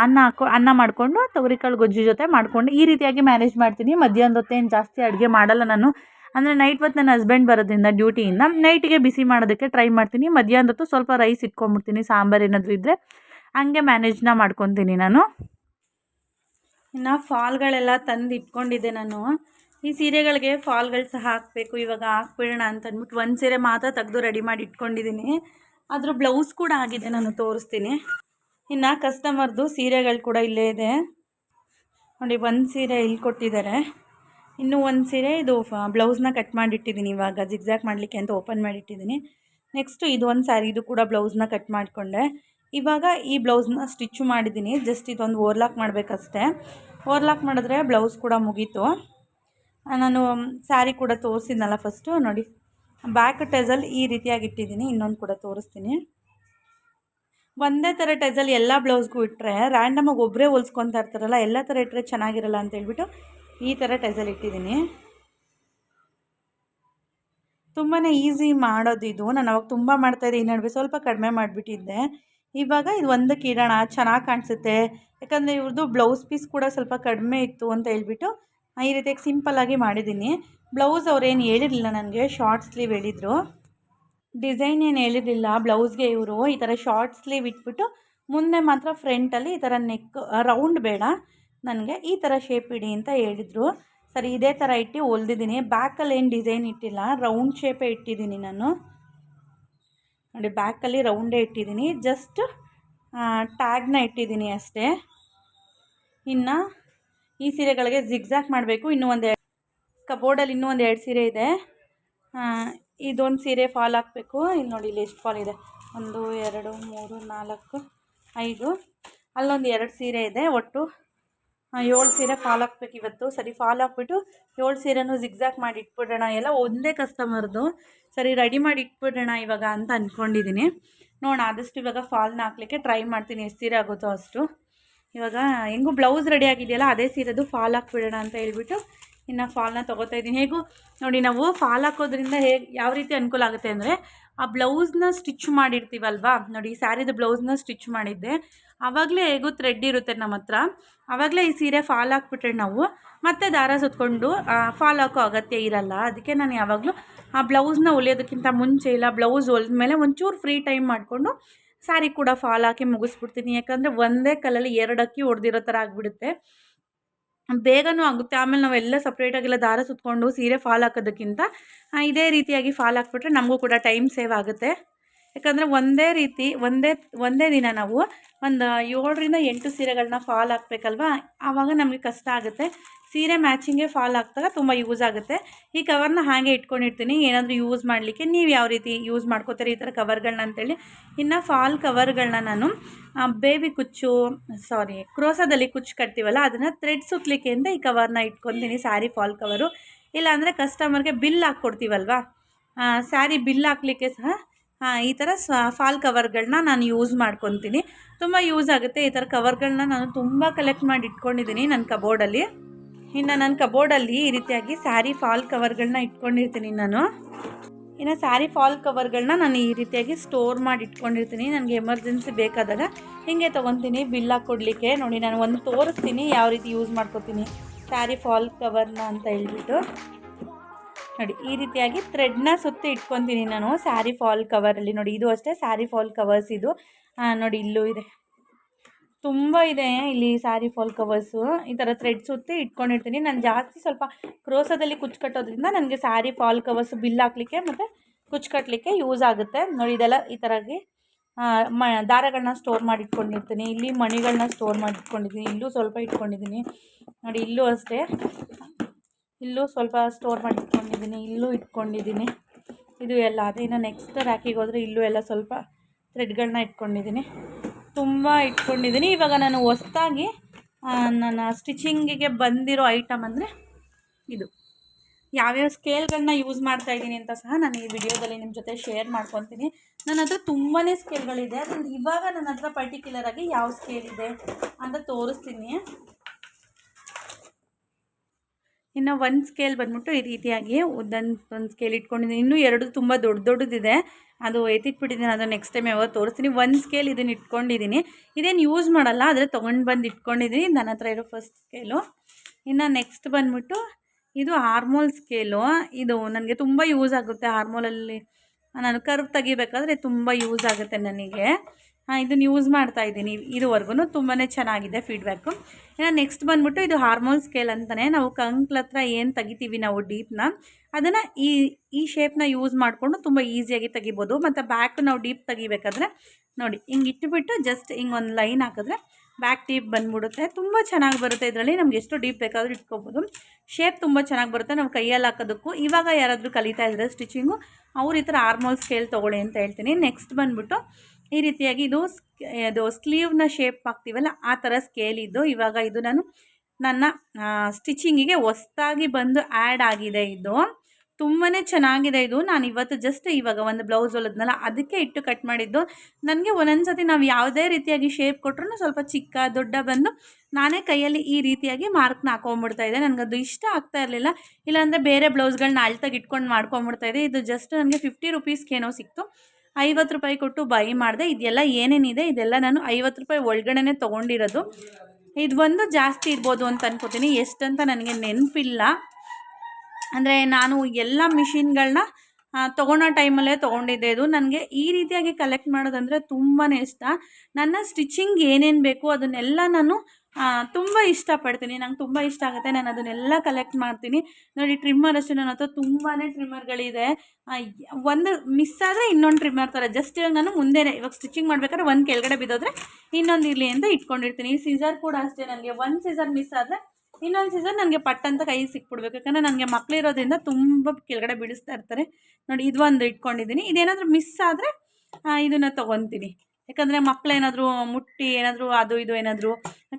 ಅನ್ನ ಹಾಕೊ, ಅನ್ನ ಮಾಡಿಕೊಂಡು ತೊಗರಿಕಾಳು ಗೊಜ್ಜು ಜೊತೆ ಮಾಡಿಕೊಂಡು ಈ ರೀತಿಯಾಗಿ ಮ್ಯಾನೇಜ್ ಮಾಡ್ತೀನಿ. ಮಧ್ಯಾಹ್ನದ ಹೊತ್ತೇನು ಜಾಸ್ತಿ ಅಡುಗೆ ಮಾಡಲ್ಲ ನಾನು. ಅಂದರೆ ನೈಟ್ ಹೊತ್ತು ನನ್ನ ಹಸ್ಬೆಂಡ್ ಬರೋದ್ರಿಂದ ಡ್ಯೂಟಿಯಿಂದ ನೈಟಿಗೆ ಬಿಸಿ ಮಾಡೋದಕ್ಕೆ ಟ್ರೈ ಮಾಡ್ತೀನಿ. ಮಧ್ಯಾಹ್ನದ ಹೊತ್ತು ಸ್ವಲ್ಪ ರೈಸ್ ಇಟ್ಕೊಂಬಿಡ್ತೀನಿ ಸಾಂಬಾರು ಏನಾದರೂ ಇದ್ದರೆ ಹಂಗೆ ಮ್ಯಾನೇಜ್ನ ಮಾಡ್ಕೊತೀನಿ ನಾನು. ಇನ್ನು ಫಾಲ್ಗಳೆಲ್ಲ ತಂದು ಇಟ್ಕೊಂಡಿದ್ದೆ ನಾನು. ಈ ಸೀರೆಗಳಿಗೆ ಫಾಲ್ಗಳು ಸಹ ಹಾಕಬೇಕು, ಇವಾಗ ಹಾಕ್ಬಿಡೋಣ ಅಂತ ಅಂದ್ಬಿಟ್ಟು ಒಂದು ಸೀರೆ ಮಾತ್ರ ತೆಗೆದು ರೆಡಿ ಮಾಡಿ ಇಟ್ಕೊಂಡಿದ್ದೀನಿ. ಅದರ ಬ್ಲೌಸ್ ಕೂಡ ಆಗಿದೆ ನಾನು ತೋರಿಸ್ತೀನಿ. ಇನ್ನು ಕಸ್ಟಮರ್ದು ಸೀರೆಗಳು ಕೂಡ ಇಲ್ಲೇ ಇದೆ. ನೋಡಿ, ಒಂದು ಸೀರೆ ಇಲ್ಲಿ ಕೊಟ್ಟಿದ್ದಾರೆ ಇನ್ನೂ ಒಂದು ಸೀರೆ ಇದು ಬ್ಲೌಸ್ನ ಕಟ್ ಮಾಡಿಟ್ಟಿದ್ದೀನಿ ಇವಾಗ. ಜಿಗ್ಜಾಕ್ ಮಾಡಲಿಕ್ಕೆ ಅಂತ ಓಪನ್ ಮಾಡಿಟ್ಟಿದ್ದೀನಿ ನೆಕ್ಸ್ಟು ಇದು ಒಂದು ಸ್ಯಾರಿ ಇದು ಕೂಡ ಬ್ಲೌಸ್ನ ಕಟ್ ಮಾಡಿಕೊಂಡೆ. ಇವಾಗ ಈ ಬ್ಲೌಸ್ನ ಸ್ಟಿಚ್ಚು ಮಾಡಿದ್ದೀನಿ ಜಸ್ಟ್ ಇದೊಂದು ಓರ್ಲಾಕ್ ಮಾಡಬೇಕಷ್ಟೆ. ಓರ್ಲಾಕ್ ಮಾಡಿದ್ರೆ ಬ್ಲೌಸ್ ಕೂಡ ಮುಗೀತು. ನಾನು ಸ್ಯಾರಿ ಕೂಡ ತೋರಿಸಿದ್ನಲ್ಲ ಫಸ್ಟು ನೋಡಿ ಬ್ಯಾಕ್ ಟೆಸಲ್ ಈ ರೀತಿಯಾಗಿ ಇಟ್ಟಿದ್ದೀನಿ ಇನ್ನೊಂದು ಕೂಡ ತೋರಿಸ್ತೀನಿ. ಒಂದೇ ಥರ ಟೈಸಲ್ಲಿ ಎಲ್ಲ ಬ್ಲೌಸ್ಗೂ ಇಟ್ಟರೆ ರ್ಯಾಂಡಮಾಗಿ ಒಬ್ಬರೇ ಹೊಲ್ಸ್ಕೊತಾ ಇರ್ತಾರಲ್ಲ, ಎಲ್ಲ ಥರ ಇಟ್ಟರೆ ಚೆನ್ನಾಗಿರಲ್ಲ ಅಂತ ಹೇಳ್ಬಿಟ್ಟು ಈ ಥರ ಟೈಸಲ್ಲಿ ಇಟ್ಟಿದ್ದೀನಿ. ತುಂಬಾ ಈಸಿ ಮಾಡೋದು ಇದು. ನಾನು ಅವಾಗ ತುಂಬ ಮಾಡ್ತಾಯಿದ್ದೆ ಈ ನಡುವೆ ಸ್ವಲ್ಪ ಕಡಿಮೆ ಮಾಡಿಬಿಟ್ಟಿದ್ದೆ. ಇವಾಗ ಇದು ಒಂದಕ್ಕೆ ಇಡೋಣ ಚೆನ್ನಾಗಿ ಕಾಣಿಸುತ್ತೆ. ಯಾಕಂದರೆ ಇವ್ರದ್ದು ಬ್ಲೌಸ್ ಪೀಸ್ ಕೂಡ ಸ್ವಲ್ಪ ಕಡಿಮೆ ಇತ್ತು ಅಂತ ಹೇಳ್ಬಿಟ್ಟು ಈ ರೀತಿಯಾಗಿ ಸಿಂಪಲ್ಲಾಗಿ ಮಾಡಿದ್ದೀನಿ. ಬ್ಲೌಸ್ ಅವ್ರೇನು ಹೇಳಿರಲಿಲ್ಲ ನನಗೆ ಶಾರ್ಟ್ ಸ್ಲೀವ್ ಹೇಳಿದರು. ಡಿಸೈನ್ ಏನು ಹೇಳಿರಲಿಲ್ಲ ಬ್ಲೌಸ್ಗೆ ಇವರು ಈ ಥರ ಶಾರ್ಟ್ ಸ್ಲೀವ್ ಇಟ್ಬಿಟ್ಟು ಮುಂದೆ ಮಾತ್ರ ಫ್ರಂಟಲ್ಲಿ ಈ ಥರ ನೆಕ್ ರೌಂಡ್ ಬೇಡ. ನನಗೆ ಈ ಥರ ಶೇಪ್ ಇಡಿ ಅಂತ ಹೇಳಿದರು. ಸರಿ, ಇದೇ ಥರ ಇಟ್ಟು ಹೊಲ್ದಿದ್ದೀನಿ. ಬ್ಯಾಕಲ್ಲಿ ಏನು ಡಿಸೈನ್ ಇಟ್ಟಿಲ್ಲ ರೌಂಡ್ ಶೇಪೇ ಇಟ್ಟಿದ್ದೀನಿ ನಾನು. ನೋಡಿ ಬ್ಯಾಕಲ್ಲಿ ರೌಂಡೇ ಇಟ್ಟಿದ್ದೀನಿ. ಜಸ್ಟ್ ಟ್ಯಾಗ್ನ ಇಟ್ಟಿದ್ದೀನಿ ಅಷ್ಟೇ. ಇನ್ನು ಈ ಸೀರೆಗಳಿಗೆ ಜಿಗ್ಜಾಕ್ ಮಾಡಬೇಕು. ಇನ್ನೂ ಒಂದು ಕಬೋರ್ಡಲ್ಲಿ ಇನ್ನೂ ಒಂದು ಎರಡು ಸೀರೆ ಇದೆ. ಇದೊಂದು ಸೀರೆ ಫಾಲ್ ಹಾಕಬೇಕು. ಇಲ್ಲಿ ನೋಡಿ, ಇಲ್ಲಿ ಎಷ್ಟು ಫಾಲ್ ಇದೆ. ಒಂದು, ಎರಡು, ಮೂರು, ನಾಲ್ಕು, ಐದು. ಅಲ್ಲೊಂದು ಎರಡು ಸೀರೆ ಇದೆ. ಒಟ್ಟು ಏಳು ಸೀರೆ ಫಾಲ್ ಹಾಕ್ಬೇಕು ಇವತ್ತು. ಸರಿ ಫಾಲ್ ಹಾಕ್ಬಿಟ್ಟು ಏಳು ಸೀರೆನೂ ಜಿಗ್ಜಾಕ್ ಮಾಡಿ ಇಟ್ಬಿಡೋಣ. ಎಲ್ಲ ಒಂದೇ ಕಸ್ಟಮರ್ದು ಸರಿ ರೆಡಿ ಮಾಡಿ ಇಟ್ಬಿಡೋಣ ಇವಾಗ ಅಂತ ಅಂದ್ಕೊಂಡಿದ್ದೀನಿ ನೋಡೋಣ, ಆದಷ್ಟು ಇವಾಗ ಫಾಲ್ನ ಹಾಕ್ಲಿಕ್ಕೆ ಟ್ರೈ ಮಾಡ್ತೀನಿ. ಎಷ್ಟು ಸೀರೆ ಆಗುತ್ತೋ ಅಷ್ಟು. ಇವಾಗ, ಹೆಂಗೂ ಬ್ಲೌಸ್ ರೆಡಿ ಆಗಿದೆಯಲ್ಲ, ಅದೇ ಸೀರೆದು ಫಾಲ್ ಹಾಕ್ಬಿಡೋಣ ಅಂತ ಹೇಳ್ಬಿಟ್ಟು ಇನ್ನು ಫಾಲ್ನ ತೊಗೋತಾ ಇದ್ದೀನಿ. ಹೇಗೂ ನೋಡಿ, ನಾವು ಫಾಲ್ ಹಾಕೋದ್ರಿಂದ ಹೇಗೆ, ಯಾವ ರೀತಿ ಅನುಕೂಲ ಆಗುತ್ತೆ ಅಂದರೆ, ಆ ಬ್ಲೌಸ್ನ ಸ್ಟಿಚ್ ಮಾಡಿರ್ತೀವಲ್ವಾ? ನೋಡಿ, ಈ ಸ್ಯಾರಿದು ಬ್ಲೌಸ್ನ ಸ್ಟಿಚ್ ಮಾಡಿದ್ದೆ. ಆವಾಗಲೇ ಹೇಗೂ ಥ್ರೆಡ್ ಇರುತ್ತೆ ನಮ್ಮ ಹತ್ರ. ಆವಾಗಲೇ ಈ ಸೀರೆ ಫಾಲ್ ಹಾಕ್ಬಿಟ್ರೆ ನಾವು ಮತ್ತೆ ದಾರ ಸುತ್ತಕೊಂಡು ಫಾಲ್ ಹಾಕೋ ಅಗತ್ಯ ಇರಲ್ಲ. ಅದಕ್ಕೆ ನಾನು ಯಾವಾಗಲೂ ಆ ಬ್ಲೌಸ್ನ ಹೊಲಿಯೋದಕ್ಕಿಂತ ಮುಂಚೆ ಇಲ್ಲ, ಬ್ಲೌಸ್ ಹೊಲಿದ ಮೇಲೆ ಒಂಚೂರು ಫ್ರೀ ಟೈಮ್ ಮಾಡಿಕೊಂಡು ಸ್ಯಾರಿ ಕೂಡ ಫಾಲ್ ಹಾಕಿ ಮುಗಿಸ್ಬಿಡ್ತೀನಿ. ಯಾಕಂದರೆ ಒಂದೇ ಕಲ್ಲಲ್ಲಿ ಎರಡು ಅಕ್ಕಿ ಹೊಡೆದಿರೋ ಥರ ಆಗಿಬಿಡುತ್ತೆ. ಬೇಗನೂ ಆಗುತ್ತೆ. ಆಮೇಲೆ ನಾವೆಲ್ಲ ಸಪ್ರೇಟಾಗೆಲ್ಲ ದಾರ ಸುತ್ಕೊಂಡು ಸೀರೆ ಫಾಲ್ ಹಾಕೋದಕ್ಕಿಂತ ಇದೇ ರೀತಿಯಾಗಿ ಫಾಲ್ ಹಾಕ್ಬಿಟ್ರೆ ನಮಗೂ ಕೂಡ ಟೈಮ್ ಸೇವ್ ಆಗುತ್ತೆ. ಯಾಕಂದರೆ ಒಂದೇ ರೀತಿ, ಒಂದೇ ಒಂದೇ ದಿನ ನಾವು ಒಂದು ಏಳರಿಂದ ಎಂಟು ಸೀರೆಗಳನ್ನ ಫಾಲ್ ಹಾಕ್ಬೇಕಲ್ವಾ? ಆವಾಗ ನಮಗೆ ಕಷ್ಟ ಆಗುತ್ತೆ. ಸೀರೆ ಮ್ಯಾಚಿಂಗೇ ಫಾಲ್ ಆಗ್ತಾಗ ತುಂಬ ಯೂಸ್ ಆಗುತ್ತೆ. ಈ ಕವರ್ನ ಹಾಗೆ ಇಟ್ಕೊಂಡಿರ್ತೀನಿ. ಏನಾದರೂ ಯೂಸ್ ಮಾಡಲಿಕ್ಕೆ ನೀವು ಯಾವ ರೀತಿ ಯೂಸ್ ಮಾಡ್ಕೋತೀರಿ ಈ ಥರ ಕವರ್ಗಳನ್ನ ಅಂತೇಳಿ. ಇನ್ನು ಫಾಲ್ ಕವರ್ಗಳನ್ನ ನಾನು ಬೇಬಿ ಕುಚ್ಚು ಸಾರಿ ಕ್ರೋಸದಲ್ಲಿ ಕುಚ್ಚು ಕಟ್ತೀವಲ್ಲ, ಅದನ್ನು ಥ್ರೆಡ್ ಸುತ್ತಲಿಕ್ಕೆ ಅಂತ ಈ ಕವರ್ನ ಇಟ್ಕೊತೀನಿ. ಸ್ಯಾರಿ ಫಾಲ್ ಕವರು ಇಲ್ಲಾಂದರೆ ಕಸ್ಟಮರ್ಗೆ ಬಿಲ್ ಹಾಕ್ಕೊಡ್ತೀವಲ್ವಾ? ಸ್ಯಾರಿ ಬಿಲ್ ಹಾಕ್ಲಿಕ್ಕೆ ಸಹ ಈ ಥರ ಫಾಲ್ ಕವರ್ಗಳನ್ನ ನಾನು ಯೂಸ್ ಮಾಡ್ಕೊತೀನಿ. ತುಂಬ ಯೂಸ್ ಆಗುತ್ತೆ ಈ ಥರ ಕವರ್ಗಳನ್ನ ನಾನು ತುಂಬ ಕಲೆಕ್ಟ್ ಮಾಡಿ ಇಟ್ಕೊಂಡಿದ್ದೀನಿ ನನ್ನ ಕಬೋರ್ಡಲ್ಲಿ ಇನ್ನು ನಾನು ಕಬೋರ್ಡಲ್ಲಿ ಈ ರೀತಿಯಾಗಿ ಸ್ಯಾರಿ ಫಾಲ್ ಕವರ್ಗಳನ್ನ ಇಟ್ಕೊಂಡಿರ್ತೀನಿ ನಾನು. ಇನ್ನು ಸ್ಯಾರಿ ಫಾಲ್ ಕವರ್ಗಳನ್ನ ನಾನು ಈ ರೀತಿಯಾಗಿ ಸ್ಟೋರ್ ಮಾಡಿ ಇಟ್ಕೊಂಡಿರ್ತೀನಿ. ನನಗೆ ಎಮರ್ಜೆನ್ಸಿ ಬೇಕಾದಾಗ ಹಿಂಗೆ ತೊಗೊತೀನಿ ಬಿಲ್ ಹಾಕ್ಕೊಡ್ಲಿಕ್ಕೆ ನೋಡಿ ನಾನು ಒಂದು ತೋರಿಸ್ತೀನಿ ಯಾವ ರೀತಿ ಯೂಸ್ ಮಾಡ್ಕೊತೀನಿ. ಸ್ಯಾರಿ ಫಾಲ್ ಕವರ್ನ ಅಂತ ಹೇಳ್ಬಿಟ್ಟು. ನೋಡಿ, ಈ ರೀತಿಯಾಗಿ ಥ್ರೆಡ್ನ ಸುತ್ತಿ ಇಟ್ಕೊತೀನಿ ನಾನು ಸ್ಯಾರಿ ಫಾಲ್ ಕವರಲ್ಲಿ ನೋಡಿ, ಇದು ಅಷ್ಟೇ ಸ್ಯಾರಿ ಫಾಲ್ ಕವರ್ಸ್ ಇದು. ನೋಡಿ, ಇಲ್ಲೂ ಇದೆ. ತುಂಬ ಇದೆ ಇಲ್ಲಿ ಸ್ಯಾರಿ ಫಾಲ್ ಕವರ್ಸು. ಈ ಥರ ಥ್ರೆಡ್ ಸುತ್ತಿ ಇಟ್ಕೊಂಡಿರ್ತೀನಿ. ನಾನು ಜಾಸ್ತಿ ಸ್ವಲ್ಪ ಕ್ರೋಸದಲ್ಲಿ ಕುಚ್ಚು ಕಟ್ಟೋದ್ರಿಂದ ನನಗೆ ಸ್ಯಾರಿ ಫಾಲ್ ಕವರ್ಸ್ ಬಿಲ್ ಹಾಕ್ಲಿಕ್ಕೆ ಮತ್ತು ಕುಚ್ಚು ಕಟ್ಟಲಿಕ್ಕೆ ಯೂಸ್ ಆಗುತ್ತೆ. ನೋಡಿ, ಇದೆಲ್ಲ ಈ ಥರಾಗಿ ಮ ದಾರಗಳನ್ನ ಸ್ಟೋರ್ ಮಾಡಿ ಇಟ್ಕೊಂಡಿರ್ತೀನಿ ಇಲ್ಲಿ ಮಣಿಗಳನ್ನ ಸ್ಟೋರ್ ಮಾಡಿ ಇಟ್ಕೊಂಡಿದ್ದೀನಿ ಇಲ್ಲೂ ಸ್ವಲ್ಪ ಇಟ್ಕೊಂಡಿದ್ದೀನಿ. ನೋಡಿ, ಇಲ್ಲೂ ಅಷ್ಟೇ. ಇಲ್ಲೂ ಸ್ವಲ್ಪ ಸ್ಟೋರ್ ಮಾಡಿ ಇಟ್ಕೊಂಡಿದ್ದೀನಿ ಇಲ್ಲೂ ಇಟ್ಕೊಂಡಿದ್ದೀನಿ. ಇದು ಎಲ್ಲ. ಅದೇ ಇನ್ನು ನೆಕ್ಸ್ಟ್ ರ್ಯಾಕಿಗೆ ಹೋದರೆ ಇಲ್ಲೂ ಎಲ್ಲ ಸ್ವಲ್ಪ ಥ್ರೆಡ್ಗಳನ್ನ ಇಟ್ಕೊಂಡಿದ್ದೀನಿ. ತುಂಬ ಇಟ್ಕೊಂಡಿದ್ದೀನಿ. ಇವಾಗ ನಾನು ಹೊಸ್ದಾಗಿ ನನ್ನ ಸ್ಟಿಚಿಂಗಿಗೆ ಬಂದಿರೋ ಐಟಮ್ ಅಂದರೆ ಇದು. ಯಾವ್ಯಾವ ಸ್ಕೇಲ್ಗಳನ್ನ ಯೂಸ್ ಮಾಡ್ತಾ ಇದ್ದೀನಿ ಅಂತ ಸಹ ನಾನು ಈ ವಿಡಿಯೋದಲ್ಲಿ ನಿಮ್ಮ ಜೊತೆ ಶೇರ್ ಮಾಡ್ಕೊತೀನಿ. ನನ್ನ ಹತ್ರ ತುಂಬಾ ಸ್ಕೇಲ್ಗಳಿದೆ. ಅದರಿಂದ ಇವಾಗ ನನ್ನ ಹತ್ರ ಪರ್ಟಿಕ್ಯುಲರಾಗಿ ಯಾವ ಸ್ಕೇಲ್ ಇದೆ ಅಂತ ತೋರಿಸ್ತೀನಿ. ಇನ್ನು ಒಂದು ಸ್ಕೇಲ್ ಬಂದ್ಬಿಟ್ಟು ಈ ರೀತಿಯಾಗಿ ಒಂದೊಂದು, ಒಂದು ಸ್ಕೇಲ್ ಇಟ್ಕೊಂಡಿದ್ದೀನಿ. ಇನ್ನೂ ಎರಡು ತುಂಬ ದೊಡ್ಡ ದೊಡ್ಡದಿದೆ. ಅದು ಎತ್ತಿಟ್ಬಿಟ್ಟಿದ್ದೀನಿ ಅದು ನೆಕ್ಸ್ಟ್ ಟೈಮ್ ಯಾವಾಗ ತೋರಿಸ್ತೀನಿ. ಒಂದು ಸ್ಕೇಲ್ ಇದನ್ನು ಇಟ್ಕೊಂಡಿದ್ದೀನಿ ಇದೇನು ಯೂಸ್ ಮಾಡಲ್ಲ, ಆದರೆ ತೊಗೊಂಡು ಬಂದು ಇಟ್ಕೊಂಡಿದ್ದೀನಿ ನನ್ನ ಹತ್ರ ಇರೋ ಫಸ್ಟ್ ಸ್ಕೇಲು ಇನ್ನು ನೆಕ್ಸ್ಟ್ ಬಂದ್ಬಿಟ್ಟು ಇದು ಹಾರ್ಮೋಲ್ ಸ್ಕೇಲು ಇದು ನನಗೆ ತುಂಬ ಯೂಸ್ ಆಗುತ್ತೆ ಹಾರ್ಮೋಲಲ್ಲಿ ನಾನು ಕರ್ವ್ ತೆಗಿಬೇಕಾದ್ರೆ ತುಂಬ ಯೂಸ್ ಆಗುತ್ತೆ ನನಗೆ. ಇದನ್ನು ಯೂಸ್ ಮಾಡ್ತಾ ಇದ್ದೀನಿ. ಇದುವರೆಗೂ ತುಂಬಾ ಚೆನ್ನಾಗಿದೆ ಫೀಡ್ಬ್ಯಾಕು ಇನ್ನು ನೆಕ್ಸ್ಟ್ ಬಂದ್ಬಿಟ್ಟು ಇದು ಹಾರ್ಮೋನ್ ಸ್ಕೇಲ್ ಅಂತಲೇ ನಾವು ಕಂಕ್ಲ ಹತ್ರ ಏನು ತೆಗಿತೀವಿ ನಾವು ಡೀಪ್ನ ಅದನ್ನು ಈ ಈ ಶೇಪ್ನ ಯೂಸ್ ಮಾಡಿಕೊಂಡು ತುಂಬ ಈಸಿಯಾಗಿ ತೆಗಿಬೋದು. ಮತ್ತು ಬ್ಯಾಕ್ ನಾವು ಡೀಪ್ ತೆಗಿಬೇಕಾದ್ರೆ, ನೋಡಿ, ಹಿಂಗೆ ಇಟ್ಟುಬಿಟ್ಟು ಜಸ್ಟ್ ಹಿಂಗೆ ಒಂದು ಲೈನ್ ಹಾಕಿದ್ರೆ ಬ್ಯಾಕ್ ಟೀಪ್ ಬಂದ್ಬಿಡುತ್ತೆ. ತುಂಬ ಚೆನ್ನಾಗಿ ಬರುತ್ತೆ ಇದರಲ್ಲಿ. ನಮ್ಗೆ ಎಷ್ಟು ಡೀಪ್ ಬೇಕಾದರೂ ಇಟ್ಕೋಬೋದು. ಶೇಪ್ ತುಂಬ ಚೆನ್ನಾಗಿ ಬರುತ್ತೆ. ನಾವು ಕೈಯಲ್ಲಿ ಹಾಕೋದಕ್ಕೂ. ಇವಾಗ ಯಾರಾದರೂ ಕಲಿತಾ ಇದ್ದರೆ ಸ್ಟಿಚಿಂಗು ಅವ್ರು ಈ ಥರ ಆರ್ಮೋಲ್ ಸ್ಕೇಲ್ ತೊಗೊಳ್ಳಿ ಅಂತ ಹೇಳ್ತೀನಿ. ನೆಕ್ಸ್ಟ್ ಬಂದ್ಬಿಟ್ಟು ಈ ರೀತಿಯಾಗಿ ಇದು ಅದು ಸ್ಲೀವ್ನ ಶೇಪ್ ಹಾಕ್ತೀವಲ್ಲ, ಆ ಥರ ಸ್ಕೇಲ್ ಇದ್ದು ಇವಾಗ ಇದು ನಾನು ನನ್ನ ಸ್ಟಿಚಿಂಗಿಗೆ ಹೊಸ್ದಾಗಿ ಬಂದು ಆ್ಯಡ್ ಆಗಿದೆ ಇದು. ತುಂಬಾ ಚೆನ್ನಾಗಿದೆ ಇದು. ನಾನು ಇವತ್ತು ಜಸ್ಟ್ ಇವಾಗ ಒಂದು ಬ್ಲೌಸ್ ಹೊಲದ್ನಲ್ಲ ಅದಕ್ಕೆ ಇಟ್ಟು ಕಟ್ ಮಾಡಿದ್ದು. ನನಗೆ ಒಂದೊಂದು ಸತಿ ನಾವು ಯಾವುದೇ ರೀತಿಯಾಗಿ ಶೇಪ್ ಕೊಟ್ಟರು ಸ್ವಲ್ಪ ಚಿಕ್ಕ, ದೊಡ್ಡ ಬಂದು ನಾನೇ ಕೈಯಲ್ಲಿ ಈ ರೀತಿಯಾಗಿ ಮಾರ್ಕ್ನ ಹಾಕೊಂಬಿಡ್ತಾ ಇದ್ದೆ. ನನಗದು ಇಷ್ಟ ಆಗ್ತಾ ಇರಲಿಲ್ಲ. ಇಲ್ಲಾಂದರೆ ಬೇರೆ ಬ್ಲೌಸ್ಗಳನ್ನ ಅಳ್ತಾಗಿ ಇಟ್ಕೊಂಡು ಮಾಡ್ಕೊಂಬಿಡ್ತಾ ಇದೆ ಇದು ಜಸ್ಟ್ ನನಗೆ ಫಿಫ್ಟಿ ರುಪೀಸ್ಗೇನೋ ಸಿಕ್ತು. ಐವತ್ತು ರೂಪಾಯಿ ಕೊಟ್ಟು ಬೈ ಮಾಡಿದೆ. ಇದೆಲ್ಲ ಏನೇನಿದೆ? ಇದೆಲ್ಲ ನಾನು ಐವತ್ತು ರೂಪಾಯಿ ಒಳಗಡೆನೆ ತೊಗೊಂಡಿರೋದು. ಇದು ಒಂದು ಜಾಸ್ತಿ ಇರ್ಬೋದು ಅಂತ ಅನ್ಕೋತೀನಿ. ಎಷ್ಟಂತ ನನಗೆ ನೆನಪಿಲ್ಲ. ಅಂದರೆ ನಾನು ಎಲ್ಲ ಮಿಷಿನ್ಗಳನ್ನ ತೊಗೊಳೋ ಟೈಮಲ್ಲೇ ತೊಗೊಂಡಿದ್ದೆ. ಇದು ನನಗೆ ಈ ರೀತಿಯಾಗಿ ಕಲೆಕ್ಟ್ ಮಾಡೋದಂದರೆ ತುಂಬಾ ಇಷ್ಟ. ನನ್ನ ಸ್ಟಿಚಿಂಗ್ ಏನೇನು ಬೇಕು ಅದನ್ನೆಲ್ಲ ನಾನು ತುಂಬ ಇಷ್ಟಪಡ್ತೀನಿ. ನಂಗೆ ತುಂಬ ಇಷ್ಟ ಆಗುತ್ತೆ. ನಾನು ಅದನ್ನೆಲ್ಲ ಕಲೆಕ್ಟ್ ಮಾಡ್ತೀನಿ. ನೋಡಿ ಟ್ರಿಮ್ಮರ್ ಅಷ್ಟೇ ನನ್ನ ಹತ್ರ ತುಂಬಾ ಟ್ರಿಮ್ಮರ್ಗಳಿದೆ ಒಂದು ಮಿಸ್ ಆದರೆ ಇನ್ನೊಂದು ಟ್ರಿಮ್ಮರ್ ಥರ ಜಸ್ಟ್ ನಾನು ಮುಂದೆ ಇವಾಗ ಸ್ಟಿಚಿಂಗ್ ಮಾಡಬೇಕಾದ್ರೆ ಒಂದು ಕೆಳಗಡೆ ಬಿದ್ದೋದ್ರೆ ಇನ್ನೊಂದು ಇರಲಿ ಅಂತ ಇಟ್ಕೊಂಡಿರ್ತೀನಿ. ಈ ಸೀಸರ್ ಕೂಡ ಅಷ್ಟೇ ನನಗೆ. ಒಂದು ಸೀಸರ್ ಮಿಸ್ ಆದರೆ ಇನ್ನೊಂದು ಸೀಸನ್ ನನಗೆ ಪಟ್ಟಂತ ಕೈ ಸಿಕ್ಬಿಡ್ಬೇಕು. ಯಾಕಂದರೆ ನನಗೆ ಮಕ್ಕಳಿರೋದ್ರಿಂದ ತುಂಬ ಕೆಳಗಡೆ ಬಿಡಿಸ್ತಾ ಇರ್ತಾರೆ. ನೋಡಿ, ಇದು ಒಂದು ಇಟ್ಕೊಂಡಿದ್ದೀನಿ. ಇದೇನಾದರೂ ಮಿಸ್ ಆದರೆ ಇದನ್ನು ತೊಗೊತೀನಿ. ಯಾಕಂದರೆ ಮಕ್ಕಳೇನಾದರೂ ಮುಟ್ಟಿ ಏನಾದರೂ ಅದು ಇದು ಏನಾದರೂ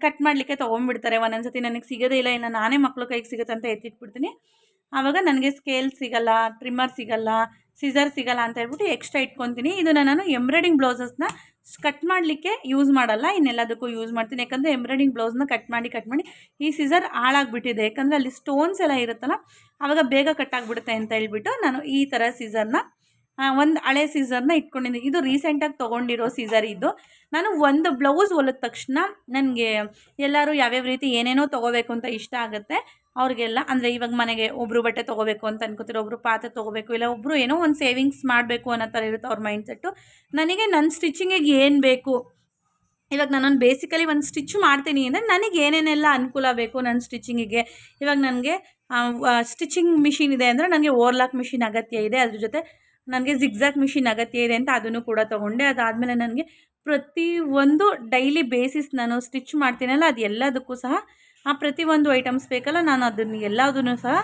ಕಟ್ ಮಾಡಲಿಕ್ಕೆ ತೊಗೊಂಡ್ಬಿಡ್ತಾರೆ. ಒಂದೊಂದು ಸತಿ ನನಗೆ ಸಿಗೋದೇ ಇಲ್ಲ, ಇನ್ನು ನಾನೇ ಮಕ್ಕಳು ಕೈಗೆ ಸಿಗುತ್ತೆ ಅಂತ ಎತ್ತಿಟ್ಬಿಡ್ತೀನಿ. ಆವಾಗ ನನಗೆ ಸ್ಕೇಲ್ ಸಿಗಲ್ಲ ಟ್ರಿಮ್ಮರ್ ಸಿಗಲ್ಲ ಸಿಸರ್ ಸಿಗಲ್ಲ ಅಂತ ಹೇಳ್ಬಿಟ್ಟು ಎಕ್ಸ್ಟ್ರಾ ಇಟ್ಕೊತೀನಿ. ಇದನ್ನು ನಾನು ಎಂಬ್ರಾಯ್ಡಿಂಗ್ ಬ್ಲೌಸಸ್ನ ಕಟ್ ಮಾಡಲಿಕ್ಕೆ ಯೂಸ್ ಮಾಡಲ್ಲ, ಇನ್ನೆಲ್ಲದಕ್ಕೂ ಯೂಸ್ ಮಾಡ್ತೀನಿ. ಯಾಕಂದರೆ ಎಂಬ್ರಾಯ್ಡಿಂಗ್ ಬ್ಲೌಸ್ನ ಕಟ್ ಮಾಡಿ ಕಟ್ ಮಾಡಿ ಈ ಸಿಸರ್ ಹಾಳಾಗ್ಬಿಟ್ಟಿದೆ. ಯಾಕಂದರೆ ಅಲ್ಲಿ ಸ್ಟೋನ್ಸ್ ಎಲ್ಲ ಇರುತ್ತಲ್ಲ ಆವಾಗ ಬೇಗ ಕಟ್ ಆಗಿಬಿಡುತ್ತೆ ಅಂತ ಹೇಳ್ಬಿಟ್ಟು ನಾನು ಈ ಥರ ಸೀಸರ್ನ ಒಂದು ಹಳೆ ಸೀಸರ್ನ ಇಟ್ಕೊಂಡಿದ್ದೀನಿ ಇದು ರೀಸೆಂಟಾಗಿ ತೊಗೊಂಡಿರೋ ಸೀಸರ್ ಇದು. ನಾನು ಒಂದು ಬ್ಲೌಸ್ ಹೊಲಿದ ತಕ್ಷಣ ನನಗೆ ಎಲ್ಲರೂ ಯಾವ್ಯಾವ ರೀತಿ ಏನೇನೋ ತೊಗೋಬೇಕು ಅಂತ ಇಷ್ಟ ಆಗುತ್ತೆ, ಅವ್ರಿಗೆಲ್ಲ, ಅಂದರೆ ಇವಾಗ ಮನೆಗೆ ಒಬ್ಬರು ಬಟ್ಟೆ ತೊಗೋಬೇಕು ಅಂತ ಅನ್ಕೋತಿರೋ ಒಬ್ಬರು ಪಾತ್ರೆ ತೊಗೋಬೇಕು, ಇಲ್ಲ ಒಬ್ಬರು ಏನೋ ಒಂದು ಸೇವಿಂಗ್ಸ್ ಮಾಡಬೇಕು ಅನ್ನೋ ಥರ ಇರುತ್ತೆ ಅವ್ರ ಮೈಂಡ್ಸೆಟ್ಟು ನನಗೆ ನನ್ನ ಸ್ಟಿಚಿಂಗಿಗೆ ಏನು ಬೇಕು? ಇವಾಗ ನಾನೊಂದು ಬೇಸಿಕಲಿ ಒಂದು ಸ್ಟಿಚ್ ಮಾಡ್ತೀನಿ ಅಂದರೆ ನನಗೆ ಏನೇನೆಲ್ಲ ಅನುಕೂಲ ಬೇಕು ನನ್ನ ಸ್ಟಿಚಿಂಗಿಗೆ ಇವಾಗ ನನಗೆ ಸ್ಟಿಚಿಂಗ್ ಮಿಷಿನ್ ಇದೆ ಅಂದರೆ ನನಗೆ ಓವರ್ಲಾಕ್ ಮಿಷಿನ್ ಅಗತ್ಯ ಇದೆ. ಅದ್ರ ಜೊತೆ ನನಗೆ ಜಿಗ್ಜಾಕ್ ಮಿಷಿನ್ ಅಗತ್ಯ ಇದೆ ಅಂತ ಅದನ್ನು ಕೂಡ ತೊಗೊಂಡೆ. ಅದಾದಮೇಲೆ ನನಗೆ ಪ್ರತಿ ಒಂದು ಡೈಲಿ ಬೇಸಿಸ್ ನಾನು ಸ್ಟಿಚ್ ಮಾಡ್ತೀನಲ್ಲ, ಅದು ಎಲ್ಲದಕ್ಕೂ ಸಹ, ಆ ಪ್ರತಿಯೊಂದು ಐಟಮ್ಸ್ ಬೇಕಲ್ಲ, ನಾನು ಅದನ್ನು ಎಲ್ಲದನ್ನು ಸಹ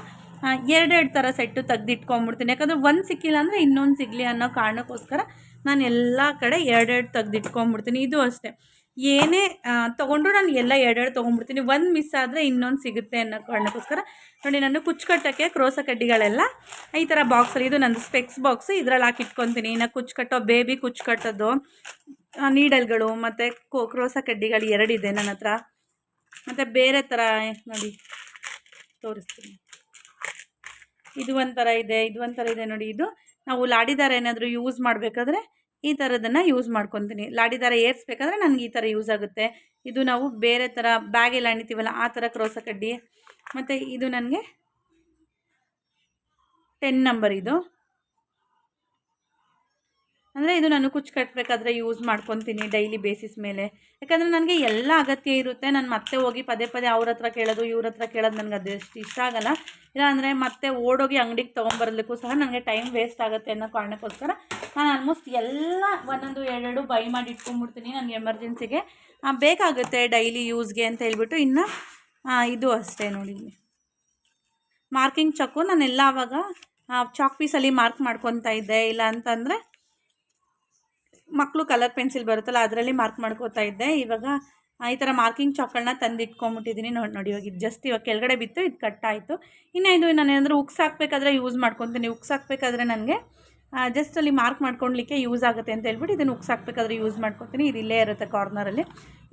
ಎರಡೆರಡು ಥರ ಸೆಟ್ಟು ತೆಗ್ದಿಟ್ಕೊಂಬಿಡ್ತೀನಿ. ಯಾಕಂದರೆ ಒಂದು ಸಿಕ್ಕಿಲ್ಲ ಅಂದರೆ ಇನ್ನೊಂದು ಸಿಗಲಿ ಅನ್ನೋ ಕಾರಣಕ್ಕೋಸ್ಕರ ನಾನು ಎಲ್ಲ ಕಡೆ ಎರಡೆರಡು ತೆಗ್ದಿಟ್ಕೊಂಬಿಡ್ತೀನಿ. ಇದು ಅಷ್ಟೇ. ಏನೇ ತೊಗೊಂಡ್ರು ನಾನು ಎಲ್ಲ ಎರಡೆರಡು ತೊಗೊಂಡ್ಬಿಡ್ತೀನಿ. ಒಂದು ಮಿಸ್ ಆದರೆ ಇನ್ನೊಂದು ಸಿಗುತ್ತೆ ಅನ್ನೋ ಕಾರಣಕ್ಕೋಸ್ಕರ. ನೋಡಿ, ನಾನು ಕುಚ್ಚು ಕ್ರೋಸ ಕಡ್ಡಿಗಳೆಲ್ಲ ಈ ಥರ ಬಾಕ್ಸಲ್ಲಿ ಇದು ನಂದು ಸ್ಪೆಕ್ಸ್ ಬಾಕ್ಸು ಇದರಲ್ಲಿ ಹಾಕಿ ಇಟ್ಕೊತೀನಿ. ಇನ್ನು ಕುಚ್ಚು ಕಟ್ಟೋ ಬೇಬಿ ಕುಚ್ಚು ಕಟ್ಟೋದು ನೀಡಲ್ಗಳು ಮತ್ತು ಕೋ, ಕ್ರೋಸ ಕಡ್ಡಿಗಳು ಎರಡಿದೆ ನನ್ನ ಹತ್ರ. ಮತ್ತು ಬೇರೆ ಥರ ನೋಡಿ, ತೋರಿಸ್ತೀನಿ. ಇದು ಒಂಥರ ಇದೆ, ಇದು ಒಂಥರ ಇದೆ ನೋಡಿ, ಇದು ನಾವು ಲಾಡಿದಾರ ಏನಾದರೂ ಯೂಸ್ ಮಾಡಬೇಕಾದ್ರೆ ಈ ಥರದನ್ನು ಯೂಸ್ ಮಾಡ್ಕೊತೀನಿ. ಲಾಡಿ ದಾರ ಏರಿಸ್ಬೇಕಾದ್ರೆ ನನಗೆ ಈ ಥರ ಯೂಸ್ ಆಗುತ್ತೆ. ಇದು ನಾವು ಬೇರೆ ಥರ ಬ್ಯಾಗೆಲ್ಲ ಅಣಿತೀವಲ್ಲ ಆ ಥರ ಕ್ರೋಸ ಕಡ್ಡಿ. ಮತ್ತು ಇದು ನನಗೆ ಟೆನ್ ನಂಬರ್ ಇದು. ಅಂದರೆ ಇದು ನಾನು ಕುಚ್ಚು ಕಟ್ಟಬೇಕಾದ್ರೆ ಯೂಸ್ ಮಾಡ್ಕೊತೀನಿ ಡೈಲಿ ಬೇಸಿಸ್ ಮೇಲೆ. ಯಾಕಂದರೆ ನನಗೆ ಎಲ್ಲ ಅಗತ್ಯ ಇರುತ್ತೆ. ನಾನು ಮತ್ತೆ ಹೋಗಿ ಪದೇ ಪದೇ ಅವ್ರ ಹತ್ರ ಕೇಳೋದು, ಇವ್ರ ಹತ್ರ ಕೇಳೋದು ನನಗೆ ಅದೆಷ್ಟು ಇಷ್ಟ ಆಗಲ್ಲ. ಇಲ್ಲಾಂದರೆ ಮತ್ತೆ ಓಡೋಗಿ ಅಂಗಡಿಗೆ ತೊಗೊಂಬರ್ಲಿಕ್ಕೂ ಸಹ ನನಗೆ ಟೈಮ್ ವೇಸ್ಟ್ ಆಗುತ್ತೆ ಅನ್ನೋ ಕಾರಣಕ್ಕೋಸ್ಕರ ನಾನು ಆಲ್ಮೋಸ್ಟ್ ಎಲ್ಲ ಒಂದೊಂದು ಎರಡೆರಡು ಬೈ ಮಾಡಿ ಇಟ್ಕೊಂಡ್ಬಿಡ್ತೀನಿ ನನಗೆ ಎಮರ್ಜೆನ್ಸಿಗೆ ಬೇಕಾಗುತ್ತೆ ಡೈಲಿ ಯೂಸ್ಗೆ ಅಂತ ಹೇಳ್ಬಿಟ್ಟು ಇನ್ನು ಇದು ಅಷ್ಟೇ ನೋಡಿ ಮಾರ್ಕಿಂಗ್ ಚಕ್ಕು ನಾನೆಲ್ಲ ಆವಾಗ ಚಾಕ್ ಪೀಸಲ್ಲಿ ಮಾರ್ಕ್ ಮಾಡ್ಕೊತಾ ಇದ್ದೆ. ಇಲ್ಲ ಅಂತಂದರೆ ಮಕ್ಕಳು ಕಲರ್ ಪೆನ್ಸಿಲ್ ಬರುತ್ತಲ್ಲ, ಅದರಲ್ಲಿ ಮಾರ್ಕ್ ಮಾಡ್ಕೋತಾ ಇದ್ದೆ. ಇವಾಗ ಈ ಥರ ಮಾರ್ಕಿಂಗ್ ಚಾಕ್ಗಳನ್ನ ತಂದು ಇಟ್ಕೊಂಬಿಟ್ಟಿದ್ದೀನಿ ನೋಡಿ ನೋಡಿ, ಇವಾಗ ಇದು ಜಸ್ಟ್ ಇವಾಗ ಕೆಳಗಡೆ ಬಿತ್ತು, ಇದು ಕಟ್ ಆಯಿತು. ಇನ್ನು ಇದು ನಾನು ಏನಾದರೂ ಉಕ್ಸ್ ಹಾಕಬೇಕಾದ್ರೆ ಯೂಸ್ ಮಾಡ್ಕೊತೀನಿ. ಉಕ್ಸ್ ಹಾಕಬೇಕಾದ್ರೆ ನನಗೆ ಜಸ್ಟ್ ಅಲ್ಲಿ ಮಾರ್ಕ್ ಮಾಡ್ಕೊಳ್ಲಿಕ್ಕೆ ಯೂಸ್ ಆಗುತ್ತೆ ಅಂತ ಹೇಳ್ಬಿಟ್ಟು ಇದನ್ನು ಉಕ್ಸ್ ಹಾಕಬೇಕಾದ್ರೆ ಯೂಸ್ ಮಾಡ್ಕೊತೀನಿ. ಇದು ಇಲ್ಲೇ ಇರುತ್ತೆ ಕಾರ್ನರಲ್ಲಿ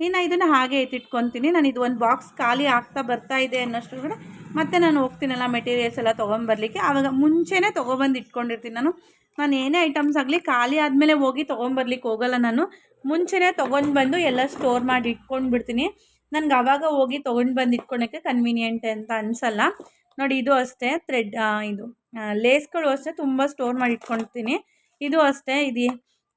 ಇನ್ನು ಇದನ್ನು ಹಾಗೆ ಎತ್ತಿಟ್ಕೊತೀನಿ ನಾನು ಇದು ಒಂದು ಬಾಕ್ಸ್ ಖಾಲಿ ಆಗ್ತಾ ಬರ್ತಾ ಇದೆ ಅನ್ನೋಷ್ಟ್ರೊಳಗಡೆ ಮತ್ತೆ ನಾನು ಹೋಗ್ತೀನಲ್ಲ ಮೆಟೀರಿಯಲ್ಸ್ ಎಲ್ಲ ತೊಗೊಂಬರ್ಲಿಕ್ಕೆ. ಆವಾಗ ಮುಂಚೆನೇ ತೊಗೊಬಂದು ಇಟ್ಕೊಂಡಿರ್ತೀನಿ ನಾನು. ನಾನು ಏನೇ ಐಟಮ್ಸ್ ಆಗಲಿ ಖಾಲಿ ಆದಮೇಲೆ ಹೋಗಿ ತೊಗೊಂಬರ್ಲಿಕ್ಕೆ ಹೋಗಲ್ಲ ನಾನು. ಮುಂಚೆನೇ ತೊಗೊಂಡು ಬಂದು ಎಲ್ಲ ಸ್ಟೋರ್ ಮಾಡಿ ಇಟ್ಕೊಂಡು ಬಿಡ್ತೀನಿ. ನನಗೆ ಆವಾಗ ಹೋಗಿ ತೊಗೊಂಡು ಬಂದು ಇಟ್ಕೊಳಕ್ಕೆ ಕನ್ವೀನಿಯೆಂಟ್ ಅಂತ ಅನಿಸಲ್ಲ. ನೋಡಿ ಇದು ಅಷ್ಟೇ ಥ್ರೆಡ್ ಇದು ಲೇಸ್ಗಳು ಅಷ್ಟೇ ತುಂಬ ಸ್ಟೋರ್ ಮಾಡಿ ಇಟ್ಕೊಳ್ತೀನಿ ಇದು ಅಷ್ಟೇ, ಇದು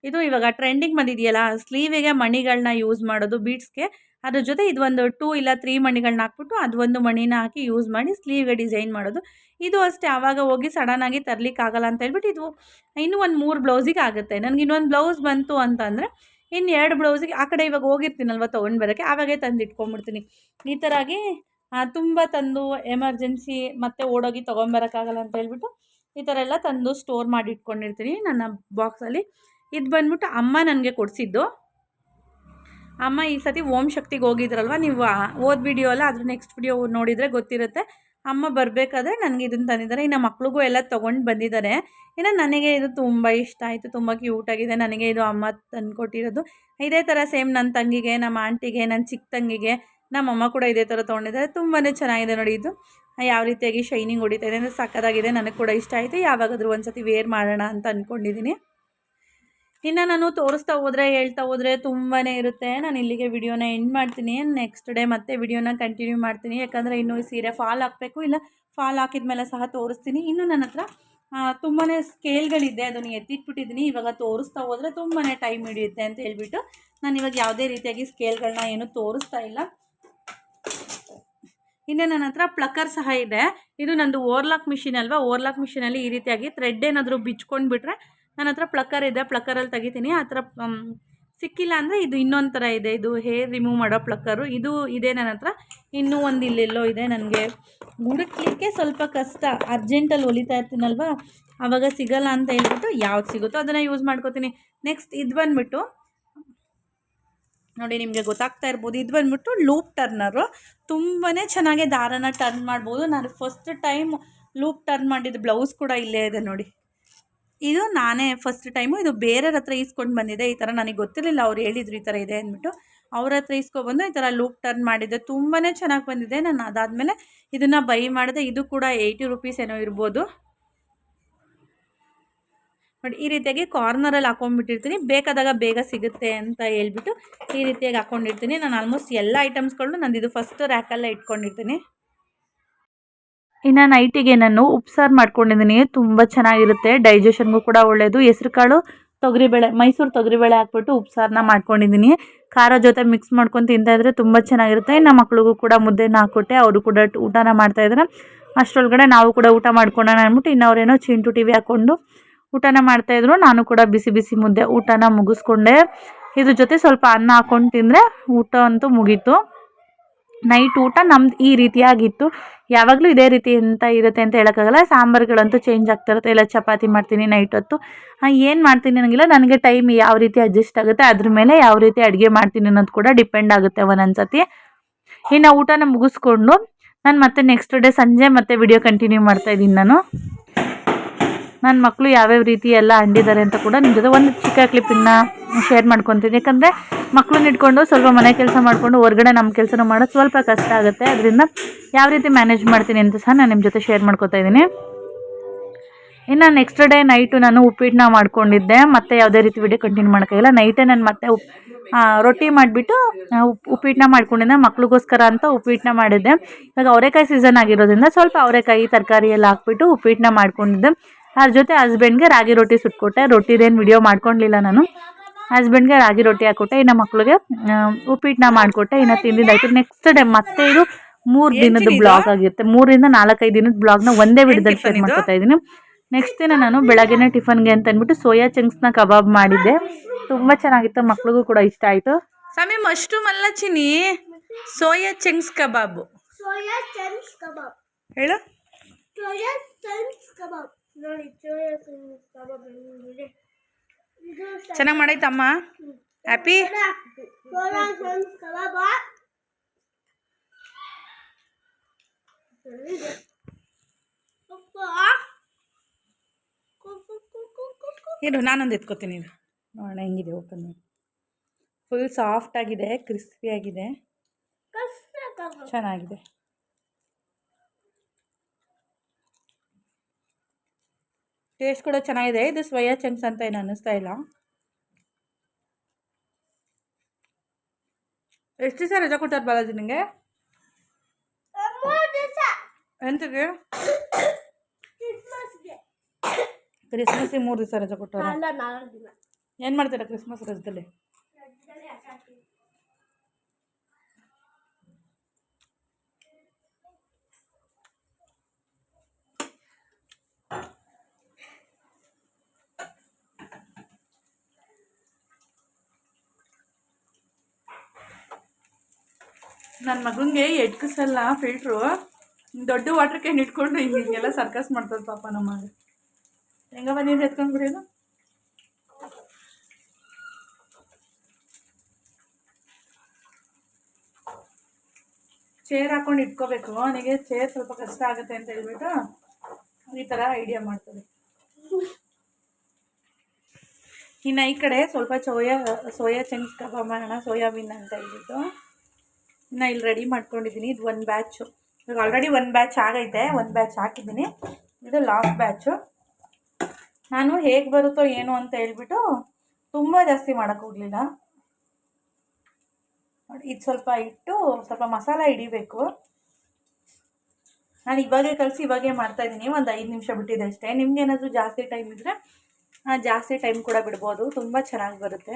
ಇದು ಇವಾಗ ಟ್ರೆಂಡಿಂಗ್ ಬಂದಿದೆಯಲ್ಲ ಸ್ಲೀವಿಗೆ ಮಣಿಗಳನ್ನ ಯೂಸ್ ಮಾಡೋದು ಬೀಡ್ಸ್ಗೆ ಅದ್ರ ಜೊತೆ ಇದೊಂದು ಟೂ ಇಲ್ಲ ತ್ರೀ ಮಣಿಗಳನ್ನ ಹಾಕ್ಬಿಟ್ಟು ಅದು ಒಂದು ಮಣಿನ ಹಾಕಿ ಯೂಸ್ ಮಾಡಿ ಸ್ಲೀವ್ಗೆ ಡಿಸೈನ್ ಮಾಡೋದು. ಇದು ಅಷ್ಟೇ, ಆವಾಗ ಹೋಗಿ ಸಡನ್ನಾಗಿ ತರ್ಲಿಕ್ಕೆ ಆಗಲ್ಲ ಅಂತ ಹೇಳ್ಬಿಟ್ಟು ಇದು ಇನ್ನೂ ಒಂದು ಮೂರು ಬ್ಲೌಸಿಗೆ ಆಗುತ್ತೆ. ನನಗೆ ಇನ್ನೊಂದು ಬ್ಲೌಸ್ ಬಂತು ಅಂತಂದರೆ ಇನ್ನು ಎರಡು ಬ್ಲೌಸಿಗೆ ಆ ಕಡೆ ಇವಾಗ ಹೋಗಿರ್ತೀನಲ್ವ ತೊಗೊಂಡು ಬರೋಕ್ಕೆ ಆವಾಗೇ ತಂದು ಇಟ್ಕೊಂಡ್ಬಿಡ್ತೀನಿ. ಈ ಥರ ಆಗಿ ತುಂಬ ತಂದು ಎಮರ್ಜೆನ್ಸಿ ಮತ್ತೆ ಓಡೋಗಿ ತೊಗೊಂಬರೋಕ್ಕಾಗಲ್ಲ ಅಂತ ಹೇಳ್ಬಿಟ್ಟು ಈ ಥರ ಎಲ್ಲ ತಂದು ಸ್ಟೋರ್ ಮಾಡಿ ಇಟ್ಕೊಂಡಿರ್ತೀನಿ ನನ್ನ ಬಾಕ್ಸಲ್ಲಿ ಇದು ಬಂದ್ಬಿಟ್ಟು ಅಮ್ಮ ನನಗೆ ಕೊಡಿಸಿದ್ದು. ಅಮ್ಮ ಈ ಸತಿ ಓಂ ಶಕ್ತಿಗೆ ಹೋಗಿದ್ರಲ್ವ? ನೀವು ಓದ್ ವಿಡಿಯೋ ಅಲ್ಲ, ಅದ್ರ ನೆಕ್ಸ್ಟ್ ವಿಡಿಯೋ ನೋಡಿದರೆ ಗೊತ್ತಿರುತ್ತೆ. ಅಮ್ಮ ಬರಬೇಕಾದ್ರೆ ನನಗೆ ಇದನ್ನು ತಂದಿದ್ದಾರೆ. ಇನ್ನು ಮಕ್ಳಿಗೂ ಎಲ್ಲ ತೊಗೊಂಡು ಬಂದಿದ್ದಾರೆ. ಇನ್ನು ನನಗೆ ಇದು ತುಂಬ ಇಷ್ಟ ಆಯಿತು. ತುಂಬ ಕ್ಯೂಟಾಗಿದೆ ನನಗೆ ಇದು ಅಮ್ಮ ತಂದುಕೊಟ್ಟಿರೋದು. ಇದೇ ಥರ ಸೇಮ್ ನನ್ನ ತಂಗಿಗೆ, ನಮ್ಮ ಆಂಟಿಗೆ ನನ್ನ ಚಿಕ್ಕ ತಂಗಿಗೆ, ನಮ್ಮ ಅಮ್ಮ ಕೂಡ ಇದೇ ಥರ ತೊಗೊಂಡಿದ್ದಾರೆ. ತುಂಬಾ ಚೆನ್ನಾಗಿದೆ ನೋಡಿ ಇದು. ಯಾವ ರೀತಿಯಾಗಿ ಶೈನಿಂಗ್ ಹೊಡಿತಾ ಇದೆ ಅಂದರೆ ಸಕ್ಕದಾಗಿದೆ ನನಗೆ ಕೂಡ ಇಷ್ಟ ಆಯಿತು. ಯಾವಾಗಾದರೂ ಒಂದು ಸತಿ ವೇರ್ ಮಾಡೋಣ ಅಂತ ಅಂದ್ಕೊಂಡಿದ್ದೀನಿ ಇನ್ನು ನಾನು ತೋರಿಸ್ತಾ ಹೋದ್ರೆ, ಹೇಳ್ತಾ ಹೋದ್ರೆ ತುಂಬಾ ಇರುತ್ತೆ. ನಾನು ಇಲ್ಲಿಗೆ ವಿಡಿಯೋನ ಎಂಡ್ ಮಾಡ್ತೀನಿ. ನೆಕ್ಸ್ಟ್ ಡೇ ಮತ್ತೆ ವಿಡಿಯೋನ ಕಂಟಿನ್ಯೂ ಮಾಡ್ತೀನಿ. ಯಾಕಂದರೆ ಇನ್ನೂ ಸೀರೆ ಫಾಲ್ ಹಾಕಬೇಕು. ಇಲ್ಲ ಫಾಲ್ ಹಾಕಿದ ಮೇಲೆ ಸಹ ತೋರಿಸ್ತೀನಿ. ಇನ್ನು ನನ್ನ ಹತ್ರ ತುಂಬಾ ಸ್ಕೇಲ್ಗಳಿದೆ. ಅದನ್ನು ಎತ್ತಿಟ್ಬಿಟ್ಟಿದ್ದೀನಿ ಇವಾಗ ತೋರಿಸ್ತಾ ಹೋದರೆ ತುಂಬಾ ಟೈಮ್ ಹಿಡಿಯುತ್ತೆ ಅಂತ ಹೇಳ್ಬಿಟ್ಟು ನಾನು ಇವಾಗ ಯಾವುದೇ ರೀತಿಯಾಗಿ ಸ್ಕೇಲ್ಗಳನ್ನ ಏನು ತೋರಿಸ್ತಾ ಇಲ್ಲ. ಇನ್ನು ನನ್ನ ಹತ್ರ ಪ್ಲಕ್ಕರ್ ಸಹ ಇದೆ. ಇದು ನಂದು ಓರ್ಲಾಕ್ ಮಿಷಿನ್ ಅಲ್ವಾ? ಓರ್ಲಾಕ್ ಮಿಷಿನಲ್ಲಿ ಈ ರೀತಿಯಾಗಿ ಥ್ರೆಡ್ ಏನಾದರೂ ಬಿಚ್ಕೊಂಡು ಬಿಟ್ರೆ ನನ್ನ ಹತ್ರ ಪ್ಲಕ್ಕರ್ ಇದೆ ಪ್ಲಕ್ಕರಲ್ಲಿ ತೆಗಿತೀನಿ. ಆ ಥರ ಸಿಕ್ಕಿಲ್ಲ ಅಂದರೆ ಇದು ಇನ್ನೊಂದು ಥರ ಇದೆ. ಇದು ಹೇರ್ ರಿಮೂವ್ ಮಾಡೋ ಪ್ಲಕ್ಕರು ಇದು ಇದೆ ನನ್ನ ಹತ್ರ. ಇನ್ನೂ ಒಂದು ಇಲ್ಲೆಲ್ಲೋ ಇದೆ ನನಗೆ. ಹುಡುಕ್ಲಿಕ್ಕೆ ಸ್ವಲ್ಪ ಕಷ್ಟ. ಅರ್ಜೆಂಟಲ್ಲಿ ಹೊಲಿತಾ ಇರ್ತೀನಲ್ವ? ಆವಾಗ ಸಿಗಲ್ಲ ಅಂತ ಹೇಳ್ಬಿಟ್ಟು ಯಾವ್ದು ಸಿಗುತ್ತೋ ಅದನ್ನು ಯೂಸ್ ಮಾಡ್ಕೋತೀನಿ. ನೆಕ್ಸ್ಟ್ ಇದು ಬಂದುಬಿಟ್ಟು, ನೋಡಿ ನಿಮಗೆ ಗೊತ್ತಾಗ್ತಾ ಇರ್ಬೋದು. ಇದು ಬಂದ್ಬಿಟ್ಟು ಲೂಪ್ ಟರ್ನರು ತುಂಬಾ ಚೆನ್ನಾಗಿ ದಾರನ ಟರ್ನ್ ಮಾಡ್ಬೋದು. ನಾನು ಫಸ್ಟ್ ಟೈಮ್ ಲೂಪ್ ಟರ್ನ್ ಮಾಡಿದ ಬ್ಲೌಸ್ ಕೂಡ ಇಲ್ಲೇ ಇದೆ ನೋಡಿ. ಇದು ನಾನೇ ಫಸ್ಟ್ ಟೈಮು ಇದು ಬೇರೆಯವ್ರ ಹತ್ರ ಈಸ್ಕೊಂಡು ಬಂದಿದ್ದೆ ಈ ಥರ ನನಗೆ ಗೊತ್ತಿರಲಿಲ್ಲ ಅವ್ರು ಹೇಳಿದ್ರು ಈ ಥರ ಇದೆ ಅಂದ್ಬಿಟ್ಟು ಅವ್ರ ಹತ್ರ ಈಸ್ಕೊಬಂದು ಈ ಥರ ಲೂಪ್ ಟರ್ನ್ ಮಾಡಿದ್ದೆ ತುಂಬಾ ಚೆನ್ನಾಗಿ ಬಂದಿದೆ. ನಾನು ಅದಾದಮೇಲೆ ಇದನ್ನು ಬೈ ಮಾಡಿದೆ. ಇದು ಕೂಡ ಏಯ್ಟಿ ರುಪೀಸ್ ಏನೋ ಇರ್ಬೋದು. ನೋಡಿ, ಈ ರೀತಿಯಾಗಿ ಕಾರ್ನರಲ್ಲಿ ಹಾಕೊಂಡ್ಬಿಟ್ಟಿರ್ತೀನಿ. ಬೇಕಾದಾಗ ಬೇಗ ಸಿಗುತ್ತೆ ಅಂತ ಹೇಳ್ಬಿಟ್ಟು ಈ ರೀತಿಯಾಗಿ ಹಾಕ್ಕೊಂಡಿರ್ತೀನಿ ನಾನು ಆಲ್ಮೋಸ್ಟ್ ಎಲ್ಲ ಐಟಮ್ಸ್ಗಳನ್ನೂ ನಂದು ಇದು ಫಸ್ಟ್ ರ್ಯಾಕಲ್ಲೇ ಇಟ್ಕೊಂಡಿರ್ತೀನಿ. ಇನ್ನು ನೈಟಿಗೆ ನಾನು ಉಪ್ಸಾರು ಮಾಡ್ಕೊಂಡಿದ್ದೀನಿ. ತುಂಬ ಚೆನ್ನಾಗಿರುತ್ತೆ. ಡೈಜೆಷನ್ಗೂ ಕೂಡ ಒಳ್ಳೆಯದು ಹೆಸ್ರು ಕಾಳು ತೊಗರಿಬೇಳೆ, ಮೈಸೂರು ತೊಗರಿಬೇಳೆ ಹಾಕ್ಬಿಟ್ಟು ಉಪ್ಸಾರನ್ನ ಮಾಡ್ಕೊಂಡಿದ್ದೀನಿ. ಖಾರ ಜೊತೆ ಮಿಕ್ಸ್ ಮಾಡ್ಕೊಂಡು ತಿಂತಾಯಿದ್ರೆ ತುಂಬ ಚೆನ್ನಾಗಿರುತ್ತೆ. ನಮ್ಮ ಮಕ್ಳಿಗೂ ಕೂಡ ಮುದ್ದೆನ ಹಾಕ್ಕೊಟ್ಟೆ. ಅವರು ಕೂಡ ಊಟನ ಮಾಡ್ತಾಯಿದ್ರೆ ಅಷ್ಟರೊಳಗಡೆ ನಾವು ಕೂಡ ಊಟ ಮಾಡ್ಕೊಳ್ಳೋಣ ಅಂದ್ಬಿಟ್ಟು ಇನ್ನವರೇನೋ ಚಿಂಟು ಟಿ ವಿ ಹಾಕ್ಕೊಂಡು ಊಟನ ಮಾಡ್ತಾಯಿದ್ರು ನಾನು ಕೂಡ ಬಿಸಿ ಬಿಸಿ ಮುದ್ದೆ ಊಟನ ಮುಗಿಸ್ಕೊಂಡೆ. ಇದ್ರ ಜೊತೆ ಸ್ವಲ್ಪ ಅನ್ನ ಹಾಕ್ಕೊಂಡು ತಿಂದರೆ ಊಟ ಅಂತೂ ಮುಗೀತು. ನೈಟ್ ಊಟ ನಮ್ದು ಈ ರೀತಿಯಾಗಿತ್ತು. ಯಾವಾಗಲೂ ಇದೇ ರೀತಿ ಅಂತ ಇರುತ್ತೆ ಅಂತ ಹೇಳೋಕ್ಕಾಗಲ್ಲ. ಸಾಂಬಾರುಗಳಂತೂ ಚೇಂಜ್ ಆಗ್ತಿರುತ್ತೆ ಇಲ್ಲ, ಚಪಾತಿ ಮಾಡ್ತೀನಿ ನೈಟ್ ಹೊತ್ತು. ಏನು ಮಾಡ್ತೀನಿ ನನಗಿಲ್ಲ ನನಗೆ ಟೈಮ್ ಯಾವ ರೀತಿ ಅಡ್ಜಸ್ಟ್ ಆಗುತ್ತೆ, ಅದ್ರ ಮೇಲೆ ಯಾವ ರೀತಿ ಅಡುಗೆ ಮಾಡ್ತೀನಿ ಅನ್ನೋದು ಕೂಡ ಡಿಪೆಂಡ್ ಆಗುತ್ತೆ ಒಂದೊಂದು ಸತಿ ಇನ್ನು ಊಟನ ಮುಗಿಸ್ಕೊಂಡು ನಾನು ಮತ್ತೆ ನೆಕ್ಸ್ಟ್ ಡೇ ಸಂಜೆ ಮತ್ತೆ ವಿಡಿಯೋ ಕಂಟಿನ್ಯೂ ಮಾಡ್ತಾ ಇದ್ದೀನಿ ನಾನು. ನನ್ನ ಮಕ್ಕಳು ಯಾವ್ಯಾವ ರೀತಿ ಎಲ್ಲ ಅಂಡಿದ್ದಾರೆ ಅಂತ ಕೂಡ ನಿಮ್ಮ ಜೊತೆ ಒಂದು ಚಿಕ್ಕ ಕ್ಲಿಪ್ಪನ್ನು ಶೇರ್ ಮಾಡ್ಕೊತೀನಿ. ಯಾಕಂದರೆ ಮಕ್ಕಳನ್ನ ಇಟ್ಕೊಂಡು ಸ್ವಲ್ಪ ಮನೆ ಕೆಲಸ ಮಾಡಿಕೊಂಡು ಹೊರಗಡೆ ನಮ್ಮ ಕೆಲಸನ ಮಾಡೋದು ಸ್ವಲ್ಪ ಕಷ್ಟ ಆಗುತ್ತೆ. ಅದರಿಂದ ಯಾವ ರೀತಿ ಮ್ಯಾನೇಜ್ ಮಾಡ್ತೀನಿ ಅಂತ ಸಹ ನಾನು ನಿಮ್ಮ ಜೊತೆ ಶೇರ್ ಮಾಡ್ಕೊತಾ ಇದ್ದೀನಿ. ಇನ್ನು ನೆಕ್ಸ್ಟ್ ಡೇ ನೈಟು ನಾನು ಉಪ್ಪಿಟ್ಟನ್ನ ಮಾಡ್ಕೊಂಡಿದ್ದೆ. ಮತ್ತೆ ಯಾವುದೇ ರೀತಿ ವಿಡಿಯೋ ಕಂಟಿನ್ಯೂ ಮಾಡೋಕ್ಕಾಗಿಲ್ಲ. ನೈಟೇ ನಾನು ಮತ್ತೆ ಉಪ್ ರೊಟ್ಟಿ ಮಾಡಿಬಿಟ್ಟು ಉಪ್ಪು ಉಪ್ಪಿಟ್ಟನ್ನ ಮಾಡ್ಕೊಂಡಿದ್ದೆ. ಮಕ್ಳಿಗೋಸ್ಕರ ಅಂತ ಉಪ್ಪಿಟ್ಟನ್ನ ಮಾಡಿದ್ದೆ. ಇವಾಗ ಅವರೆಕಾಯಿ ಸೀಸನ್ ಆಗಿರೋದ್ರಿಂದ ಸ್ವಲ್ಪ ಅವರೆಕಾಯಿ, ತರಕಾರಿ ಎಲ್ಲ ಹಾಕ್ಬಿಟ್ಟು ಉಪ್ಪಿಟ್ಟನ್ನ ಮಾಡ್ಕೊಂಡಿದ್ದೆ. ಅದ್ರ ಜೊತೆ ಹಸ್ಬೆಂಡ್ಗೆ ರಾಗಿ ರೊಟ್ಟಿ ಸುಟ್ಕೊಟ್ಟೆ. ರೊಟ್ಟಿದೇನು ವಿಡಿಯೋ ಮಾಡ್ಕೊಂಡಿಲ್ಲ ನಾನು. ಹಸ್ಬೆಂಡ್ಗೆ ರಾಗಿ ರೊಟ್ಟಿ ಹಾಕ್ಕೊಟ್ಟೆ ಇನ್ನು ಮಕ್ಕಳಿಗೆ ಉಪ್ಪಿಟ್ಟನ್ನ ಮಾಡಿಕೊಟ್ಟೆ ಇನ್ನು ತಿಂದಿದ್ದಾಯ್ತು ನೆಕ್ಸ್ಟ್ ಡೇ ಮತ್ತೆ ಇದು ಮೂರು ದಿನದ ಬ್ಲಾಗ್ ಆಗಿರುತ್ತೆ. ಮೂರಿಂದ ನಾಲ್ಕೈದು ದಿನದ ಬ್ಲಾಗ್ನ ಒಂದೇ ವಿಡಿಯೋದಲ್ಲಿ ಶೇರ್ ಮಾಡ್ಕೊತಾ ಇದ್ದೀನಿ ನೆಕ್ಸ್ಟ್ ದಿನ ನಾನು ಬೆಳಗ್ಗೆನೇ ಟಿಫನ್ಗೆ ಅಂತ ಅಂದ್ಬಿಟ್ಟು ಸೋಯಾ ಚಂಕ್ಸ್ನ ಕಬಾಬ್ ಮಾಡಿದ್ದೆ. ತುಂಬ ಚೆನ್ನಾಗಿತ್ತು ಮಕ್ಳಿಗೂ ಕೂಡ ಇಷ್ಟ ಆಯಿತು. ಸಮಯ ಮಶ್ರೂಮ್ ಅಲ್ಲ Chini soya chunks kebab. Soya chunks kebab. ಹೇಳು. ಚೆನ್ನಾಗಿ ಮಾಡೈತಮ್ಮ? ಹ್ಯಾಪಿ ಇರು ನಾನೊಂದು ಎತ್ಕೋತೀನಿ ನೋಡೋಣ ಹೆಂಗಿದೆ ಓಪನ್ ಫುಲ್ ಸಾಫ್ಟ್ ಆಗಿದೆ ಕ್ರಿಸ್ಪಿ ಆಗಿದೆ. ಚೆನ್ನಾಗಿದೆ. ಟೇಸ್ಟ್ ಕೂಡ ಚೆನ್ನಾಗಿದೆ. ಇದು ಸ್ವಯಾ ಚಂಕ್ಸ್ ಅಂತ ಏನು ಅನ್ನಿಸ್ತಾ ಇಲ್ಲ. ಎಷ್ಟು ದಿವಸ ರಜಾ ಕೊಡ್ತಾರೆ ಬಾಲಾಜಿ ನಿಮಗೆ ಎಂತಕ್ಕೆ? ಕ್ರಿಸ್ಮಸ್ಗೆ ಮೂರು ದಿವಸ ರಜಾ ಕೊಟ್ಟಾರ ಏನು ಮಾಡ್ತೀರಾ ಕ್ರಿಸ್ಮಸ್ ರಜದಲ್ಲಿ ಆಟ ಆಡ್ತೀವಿ. ನನ್ನ ಮಗನಿಗೆ ಎಟ್ಕಿಸಲ್ಲ ಫಿಲ್ಟ್ರು ದೊಡ್ಡ ವಾಟರ್ ಕ್ಯಾನ್ ಇಟ್ಕೊಂಡು ಹಿಂಗೆಲ್ಲ ಸರ್ಕಸ್ ಮಾಡ್ತದೆ ಪಾಪ ನಮ್ಮ ಮಗ. ಹೆಂಗವ ನೀರು ಎತ್ಕೊಂಡು ಚೇರ್ ಹಾಕೊಂಡು ಇಟ್ಕೋಬೇಕು. ಅವನಿಗೆ ಚೇರ್ ಸ್ವಲ್ಪ ಕಷ್ಟ ಆಗುತ್ತೆ ಅಂತ ಹೇಳ್ಬಿಟ್ಟು ಈ ಥರ ಐಡಿಯಾ ಮಾಡ್ತದೆ. ಇನ್ನು ಈ ಕಡೆ ಸ್ವಲ್ಪ ಸೋಯಾ ಸೋಯಾ ಚಂಕ್ಸ್ ಕಬಾಬ್ ಮಾಡೋಣ ಸೋಯಾಬೀನ್ ಅಂತ ಹೇಳ್ಬಿಟ್ಟು. ಇನ್ನು ಇಲ್ಲಿ ರೆಡಿ ಮಾಡ್ಕೊಂಡಿದ್ದೀನಿ ಇದು ಒಂದು ಬ್ಯಾಚು ಇವಾಗ ಆಲ್ರೆಡಿ ಒಂದು ಬ್ಯಾಚ್ ಆಗೈತೆ. ಒಂದು ಬ್ಯಾಚ್ ಹಾಕಿದ್ದೀನಿ. ಇದು ಲಾಸ್ಟ್ ಬ್ಯಾಚು ನಾನು ಹೇಗೆ ಬರುತ್ತೋ ಏನು ಅಂತ ಹೇಳ್ಬಿಟ್ಟು ತುಂಬ ಜಾಸ್ತಿ ಮಾಡೋಕ್ಕೆ ಹೋಗಲಿಲ್ಲ. ನೋಡಿ, ಇದು ಸ್ವಲ್ಪ ಇಟ್ಟು ಸ್ವಲ್ಪ ಮಸಾಲ ಹಿಡಿಬೇಕು. ನಾನು ಇವಾಗೇ ಕಲಿಸಿ ಇವಾಗೇ ಮಾಡ್ತಾಯಿದ್ದೀನಿ ಒಂದು ಐದು ನಿಮಿಷ ಬಿಟ್ಟಿದೆ ಅಷ್ಟೇ. ನಿಮ್ಗೆ ಏನಾದರೂ ಜಾಸ್ತಿ ಟೈಮ್ ಇದ್ದರೆ ಜಾಸ್ತಿ ಟೈಮ್ ಕೂಡ ಬಿಡ್ಬೋದು. ತುಂಬ ಚೆನ್ನಾಗಿ ಬರುತ್ತೆ.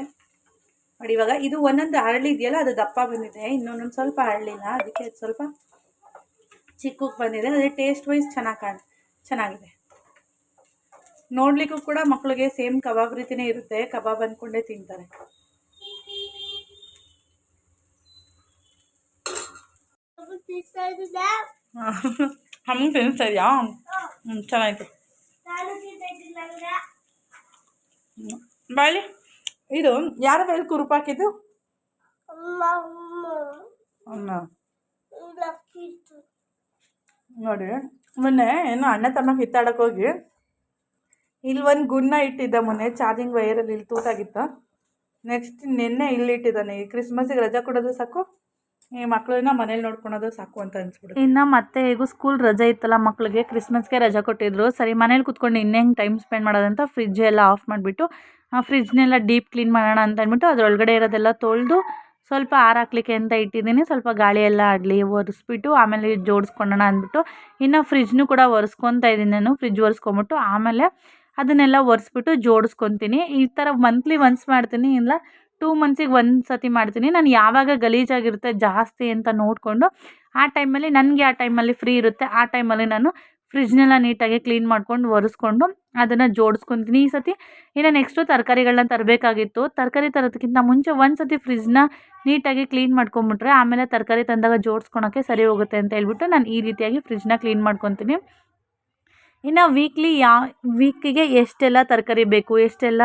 ನೋಡಿ ಇವಾಗ ಇದು ಒಂದೊಂದು ಅರಳಿ ಇದೆಯಲ್ಲ ಅದು ದಪ್ಪ ಬಂದಿದೆ. ಇನ್ನೊಂದೊಂದು ಸ್ವಲ್ಪ ಅರಳಿಲ್ಲ ಅದಕ್ಕೆ ಅದು ಸ್ವಲ್ಪ ಚಿಕ್ಕಕ್ಕೆ ಬಂದಿದೆ. ಅದೇ ಟೇಸ್ಟ್ ವೈಸ್ ಚೆನ್ನಾಗಿ ಕಾಣ ಚೆನ್ನಾಗಿದೆ. ನೋಡಲಿಕ್ಕೂ ಕೂಡ ಮಕ್ಕಳಿಗೆ ಸೇಮ್ ಕಬಾಬ್ ರೀತಿನೇ ಇರುತ್ತೆ. ಕಬಾಬ್ ಅಂದ್ಕೊಂಡೇ ತಿಂತಾರೆ. ಹಂಗೆ ತಿನ್ನಿಸ್ತಾ ಇದೆಯಾ? ಹ್ಞೂ ಬಾಯ್ಲಿ? ಇದು ಯಾರ ಮೇಲೆ ಕುರುಪಾಕಿದ್ದು ನೋಡಿ ಮೊನ್ನೆ ಏನು ಅಣ್ಣ ತಮ್ಮ ಕಿತ್ತಾಡಕ್ಕೆ ಹೋಗಿ ಇಲ್ಲಿ ಒಂದು ಗುಣ್ಣ ಇಟ್ಟಿದ್ದ ಮೊನ್ನೆ ಚಾರ್ಜಿಂಗ್ ವೈರಲ್ಲಿ ಇಲ್ಲಿ ತೂತಾಗಿತ್ತು. ನೆಕ್ಸ್ಟ್ ನಿನ್ನೆ ಇಲ್ಲಿ ಇಟ್ಟಿದ್ದಾನೆ. ಈ ಕ್ರಿಸ್ಮಸ್ಸಿಗೆ ರಜಾ ಕೊಡೋದು ಸಾಕು? ಈ ಮಕ್ಕಳನ್ನ ಮನೇಲಿ ನೋಡ್ಕೊಳೋದು ಸಾಕು ಅಂತ ಅನ್ಸ್ಬಿಡುತ್ತೆ. ಇನ್ನು ಮತ್ತೆ ಹೇಗೂ ಸ್ಕೂಲ್ ರಜೆ ಇತ್ತಲ್ಲ ಮಕ್ಕಳಿಗೆ ಕ್ರಿಸ್ಮಸ್ಗೆ ರಜೆ ಕೊಟ್ಟಿದ್ರು. ಸರಿ, ಮನೇಲಿ ಕುತ್ಕೊಂಡು ಇನ್ನೇಂಗೆ ಟೈಮ್ ಸ್ಪೆಂಡ್ ಮಾಡೋದಂತ ಫ್ರಿಜ್ ಎಲ್ಲ ಆಫ್ ಮಾಡಿಬಿಟ್ಟು, ಆ ಫ್ರಿಜ್ನೆಲ್ಲ ಡೀಪ್ ಕ್ಲೀನ್ ಮಾಡೋಣ ಅಂತ ಅಂದ್ಬಿಟ್ಟು ಅದರೊಳಗಡೆ ಇರೋದೆಲ್ಲ ತೊಳೆದು ಸ್ವಲ್ಪ ಹಾರಾಕ್ಲಿಕ್ಕೆ ಅಂತ ಇಟ್ಟಿದ್ದೀನಿ. ಸ್ವಲ್ಪ ಗಾಳಿ ಎಲ್ಲ ಆಡಲಿ ಒರೆಸ್ಬಿಟ್ಟು ಆಮೇಲೆ ಜೋಡಿಸ್ಕೊಳ್ಳೋಣ ಅಂದ್ಬಿಟ್ಟು ಇನ್ನು ಫ್ರಿಜ್ನು ಕೂಡ ಒರೆಸ್ಕೊತಾ ಇದ್ದೀನಿ ನಾನು. ಫ್ರಿಜ್ ಒರೆಸ್ಕೊಂಬಿಟ್ಟು ಆಮೇಲೆ ಅದನ್ನೆಲ್ಲ ಒರೆಸ್ಬಿಟ್ಟು ಜೋಡಿಸ್ಕೊತೀನಿ. ಈ ಥರ ಮಂತ್ಲಿ ಒನ್ಸ್ ಮಾಡ್ತೀನಿ. ಇಲ್ಲ ಟೂ ಮಂತ್ಸಿಗೆ ಒಂದು ಸತಿ ಮಾಡ್ತೀನಿ. ನಾನು ಯಾವಾಗ ಗಲೀಜಾಗಿರುತ್ತೆ ಜಾಸ್ತಿ ಅಂತ ನೋಡಿಕೊಂಡು ಆ ಟೈಮಲ್ಲಿ ನನಗೆ ಆ ಟೈಮಲ್ಲಿ ಫ್ರೀ ಇರುತ್ತೆ. ಆ ಟೈಮಲ್ಲಿ ನಾನು ಫ್ರಿಜ್ನೆಲ್ಲ ನೀಟಾಗಿ ಕ್ಲೀನ್ ಮಾಡ್ಕೊಂಡು ಒರೆಸ್ಕೊಂಡು ಅದನ್ನು ಜೋಡಿಸ್ಕೊತೀನಿ. ಈ ಸತಿ ಇನ್ನು ನೆಕ್ಸ್ಟು ತರಕಾರಿಗಳನ್ನ ತರಬೇಕಾಗಿತ್ತು. ತರಕಾರಿ ತರೋದಕ್ಕಿಂತ ಮುಂಚೆ ಒಂದು ಸತಿ ಫ್ರಿಜ್ನ ನೀಟಾಗಿ ಕ್ಲೀನ್ ಮಾಡ್ಕೊಂಬಿಟ್ರೆ ಆಮೇಲೆ ತರಕಾರಿ ತಂದಾಗ ಜೋಡಿಸ್ಕೊಳಕ್ಕೆ ಸರಿ ಹೋಗುತ್ತೆ ಅಂತ ಹೇಳ್ಬಿಟ್ಟು ನಾನು ಈ ರೀತಿಯಾಗಿ ಫ್ರಿಜ್ನ ಕ್ಲೀನ್ ಮಾಡ್ಕೊತೀನಿ. ಇನ್ನು ವೀಕ್ಲಿ ಯಾ ವೀಕಿಗೆ ಎಷ್ಟೆಲ್ಲ ತರಕಾರಿ ಬೇಕು, ಎಷ್ಟೆಲ್ಲ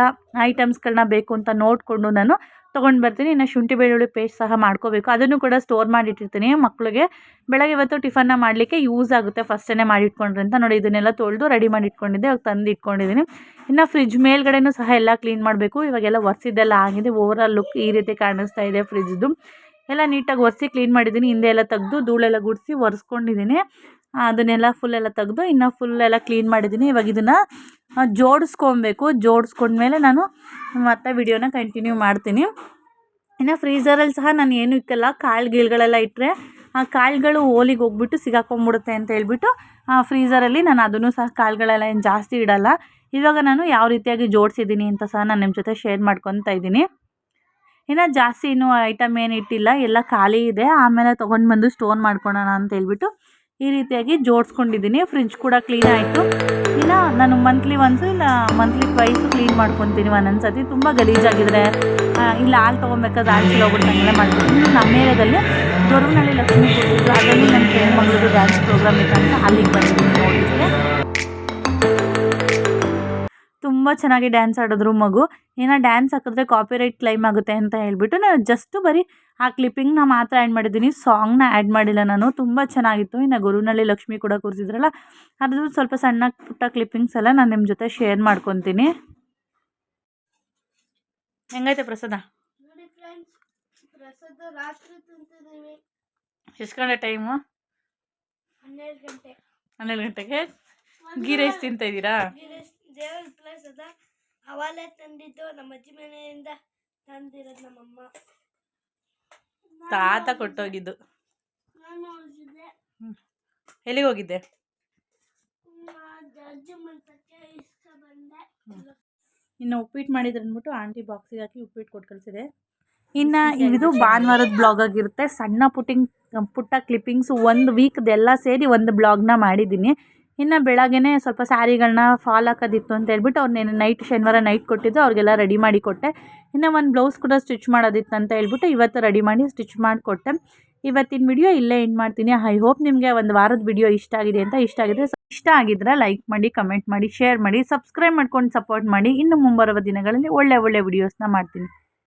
ಐಟಮ್ಸ್ಗಳನ್ನ ಬೇಕು ಅಂತ ನೋಡಿಕೊಂಡು ನಾನು ತೊಗೊಂಡು ಬರ್ತೀನಿ. ಇನ್ನು ಶುಂಠಿ ಬೆಳ್ಳುಳ್ಳಿ ಪೇಸ್ಟ್ ಸಹ ಮಾಡ್ಕೋಬೇಕು. ಅದನ್ನು ಕೂಡ ಸ್ಟೋರ್ ಮಾಡಿಟ್ಟಿರ್ತೀನಿ. ಮಕ್ಕಳಿಗೆ ಬೆಳಗ್ಗೆ ಇವತ್ತು ಟಿಫನ್ನ ಮಾಡಲಿಕ್ಕೆ ಯೂಸ್ ಆಗುತ್ತೆ. ಫಸ್ಟೇ ಮಾಡಿಟ್ಕೊಂಡ್ರೆ ಅಂತ. ನೋಡಿ, ಇದನ್ನೆಲ್ಲ ತೊಳೆದು ರೆಡಿ ಮಾಡಿ ಇಟ್ಕೊಂಡಿದ್ದೆ ಅವಾಗ ತಂದು ಇಟ್ಕೊಂಡಿದ್ದೀನಿ. ಇನ್ನು ಫ್ರಿಜ್ ಮೇಲ್ಗಡೆನೂ ಸಹ ಎಲ್ಲ ಕ್ಲೀನ್ ಮಾಡಬೇಕು. ಇವಾಗೆಲ್ಲ ಒರೆಸಿದ್ದೆಲ್ಲ ಆಗಿದೆ. ಓವರಾಲ್ ಲುಕ್ ಈ ರೀತಿ ಕಾಣಿಸ್ತಾ ಇದೆ ಫ್ರಿಜ್ದು ಎಲ್ಲ ನೀಟಾಗಿ ಒರೆಸಿ ಕ್ಲೀನ್ ಮಾಡಿದ್ದೀನಿ. ಹಿಂದೆ ಎಲ್ಲ ತೆಗೆದು ಧೂಳೆಲ್ಲ ಗುಡಿಸಿ ಒರೆಸ್ಕೊಂಡಿದ್ದೀನಿ. ಅದನ್ನೆಲ್ಲ ಫುಲ್ ಎಲ್ಲ ತೆಗೆದು ಇನ್ನು ಫುಲ್ ಎಲ್ಲ ಕ್ಲೀನ್ ಮಾಡಿದ್ದೀನಿ ಇವಾಗ ಇದನ್ನು ಜೋಡಿಸ್ಕೊಬೇಕು. ಜೋಡಿಸ್ಕೊಂಡ್ಮೇಲೆ ನಾನು ಮತ್ತೆ ವಿಡಿಯೋನ ಕಂಟಿನ್ಯೂ ಮಾಡ್ತೀನಿ. ಇನ್ನು ಫ್ರೀಝರಲ್ಲಿ ಸಹ ನಾನು ಏನು ಇಕ್ಕಲ್ಲ ಕಾಳು ಗೀಳುಗಳೆಲ್ಲ ಇಟ್ಟರೆ ಆ ಕಾಳುಗಳು ಓಲಿಗೆ ಹೋಗ್ಬಿಟ್ಟು ಸಿಗಾಕೊಂಡ್ಬಿಡುತ್ತೆ ಅಂತ ಹೇಳ್ಬಿಟ್ಟು ಫ್ರೀಝರಲ್ಲಿ ನಾನು ಅದನ್ನು ಸಹ ಕಾಳುಗಳೆಲ್ಲ ಏನು ಜಾಸ್ತಿ ಇಡಲ್ಲ. ಇವಾಗ ನಾನು ಯಾವ ರೀತಿಯಾಗಿ ಜೋಡಿಸಿದ್ದೀನಿ ಅಂತ ಸಹ ನಾನು ನಿಮ್ಮ ಜೊತೆ ಶೇರ್ ಮಾಡ್ಕೊತಾ ಇದ್ದೀನಿ. ಇನ್ನು ಜಾಸ್ತಿ ಇನ್ನೂ ಐಟಮ್ ಏನು ಇಟ್ಟಿಲ್ಲ, ಎಲ್ಲ ಖಾಲಿ ಇದೆ. ಆಮೇಲೆ ತೊಗೊಂಡು ಬಂದು ಸ್ಟೋರ್ ಮಾಡ್ಕೊಳೋಣ ಅಂತ ಹೇಳ್ಬಿಟ್ಟು ಈ ರೀತಿಯಾಗಿ ಜೋಡಿಸ್ಕೊಂಡಿದ್ದೀನಿ. ಫ್ರಿಜ್ ಕೂಡ ಕ್ಲೀನ್ ಆಯಿತು. ಇಲ್ಲ, ನಾನು ಮಂತ್ಲಿ ಒನ್ಸು ಇಲ್ಲ ಮಂತ್ಲಿ ಟ್ವೈಸು ಕ್ಲೀನ್ ಮಾಡ್ಕೊತೀನಿ ಒಂದೊಂದು ಸತಿ ತುಂಬ ಗಲೀಜಾಗಿದ್ರೆ ಇಲ್ಲ, ಹಾಲು ತೊಗೊಬೇಕಾದ್ರೆ ಹಾಲು ಚೀಲೋಗ್ಬಿಟ್ಟು ಹಂಗೆಲ್ಲ ಮಾಡ್ತೀನಿ ನಮ್ಮ ಏರಿಯಾದಲ್ಲಿ ದೊರವನಹಳ್ಳಿ ಲಕ್ಷ್ಮೀ ಅದರಲ್ಲಿ ನನ್ನ ಫ್ರೆಂಡ್ ಮಗಳದು ಡ್ಯಾನ್ಸ್ ಪ್ರೋಗ್ರಾಮ್ ಇತ್ತಂತ ಅಲ್ಲಿಗೆ ಬಂದಿದ್ದೀನಿ ತುಂಬ ಚೆನ್ನಾಗಿ ಡ್ಯಾನ್ಸ್ ಆಡಿದ್ರು ಮಗು. ಏನೋ ಡ್ಯಾನ್ಸ್ ಹಾಕಿದ್ರೆ ಕಾಪಿರೈಟ್ ಕ್ಲೈಮ್ ಆಗುತ್ತೆ ಅಂತ ಹೇಳ್ಬಿಟ್ಟು ನಾನು ಜಸ್ಟು ಬರೀ ಆ ಕ್ಲಿಪ್ಪಿಂಗ್ನ ಮಾತ್ರ ಆ್ಯಡ್ ಮಾಡಿದ್ದೀನಿ. ಸಾಂಗ್ನ ಆ್ಯಡ್ ಮಾಡಿಲ್ಲ ನಾನು. ತುಂಬ ಚೆನ್ನಾಗಿತ್ತು. ಇನ್ನು ಗುರುನಳ್ಳಿ ಲಕ್ಷ್ಮಿ ಕೂಡ ಕೂರಿಸಿದ್ರಲ್ಲ ಅದ್ರದ್ದು ಸ್ವಲ್ಪ ಸಣ್ಣ ಪುಟ್ಟ ಕ್ಲಿಪ್ಪಿಂಗ್ಸ್ ಎಲ್ಲ ನಾನು ನಿಮ್ಮ ಜೊತೆ ಶೇರ್ ಮಾಡ್ಕೊತೀನಿ. ಹೆಂಗೈತೆ ಪ್ರಸಾದ? ಎಷ್ಟು ಗಂಟೆ ಟೈಮು ಹನ್ನೆರಡು ಗಂಟೆಗೆ? ಗೀ ರೈಸ್ ತಿಂತಾ ಇದ್ದೀರಾ? ದೇವರ ಪ್ಲಸ್ ಅದ ಅವಾಲೆ ತಂದಿದ್ದು ನಮ್ಮ ಅಜ್ಜಿ ಮನೆಯಿಂದ ತಂದಿರೋದು ನಮ್ಮಮ್ಮ. ತಾತ ಕೊಟ್ಟೋಗಿದ್ದು. ನಾನು ಹೋಗಿದ್ದೆ ಎಲ್ಲಿಗೆ ಹೋಗಿದ್ದೆ? ಅಜ್ಜಿ ಬಂದೆ. ಇನ್ನು ಉಪ್ಪಿಟ್ಟು ಮಾಡಿದ್ರು ಅಂದ್ಬಿಟ್ಟು ಆಂಟಿ ಬಾಕ್ಸಿಗೆ ಹಾಕಿ ಉಪ್ಪಿಟ್ಟು ಕೊಟ್ಟು ಕಳಿಸಿದೆ. ಇನ್ನು ಇದು ಭಾನುವಾರದ ಬ್ಲಾಗ್ ಆಗಿರುತ್ತೆ. ಸಣ್ಣ ಪುಟ್ಟಿಂಗ್ ಪುಟ್ಟ ಕ್ಲಿಪ್ಪಿಂಗ್ಸು ಒಂದು ವೀಕ್ದೆಲ್ಲ ಸೇರಿ ಒಂದು ಬ್ಲಾಗ್ನ ಮಾಡಿದ್ದೀನಿ. ಇನ್ನು ಬೆಳಗ್ಗೆನೇ ಸ್ವಲ್ಪ ಸ್ಯಾರಿಗಳನ್ನ ಫಾಲ್ ಹಾಕೋದಿತ್ತು ಅಂತ ಹೇಳ್ಬಿಟ್ಟು ಅವ್ರು ನೆನ್ನೆ ನೈಟ್ ಶನಿವಾರ ನೈಟ್ ಕೊಟ್ಟಿದ್ದು, ಅವ್ರಿಗೆಲ್ಲ ರೆಡಿ ಮಾಡಿ ಕೊಟ್ಟೆ. ಇನ್ನು ಒಂದು ಬ್ಲೌಸ್ ಕೂಡ ಸ್ಟಿಚ್ ಮಾಡೋದಿತ್ತು ಅಂತ ಹೇಳ್ಬಿಟ್ಟು ಇವತ್ತು ರೆಡಿ ಮಾಡಿ ಸ್ಟಿಚ್ ಮಾಡಿಕೊಟ್ಟೆ ಇವತ್ತಿನ ವಿಡಿಯೋ ಇಲ್ಲೇ ಎಂಡ್ ಮಾಡ್ತೀನಿ. ಐ ಹೋಪ್ ನಿಮಗೆ ಒಂದು ವಾರದ ವಿಡಿಯೋ ಇಷ್ಟ ಆಗಿದೆ ಅಂತ ಇಷ್ಟ ಆಗಿದೆ ಇಷ್ಟ ಆಗಿದ್ರೆ ಲೈಕ್ ಮಾಡಿ ಕಮೆಂಟ್ ಮಾಡಿ ಶೇರ್ ಮಾಡಿ ಸಬ್ಸ್ಕ್ರೈಬ್ ಮಾಡ್ಕೊಂಡು ಸಪೋರ್ಟ್ ಮಾಡಿ. ಇನ್ನು ಮುಂಬರುವ ದಿನಗಳಲ್ಲಿ ಒಳ್ಳೆ ಒಳ್ಳೆ ವಿಡಿಯೋಸ್ನ ಮಾಡ್ತೀನಿ.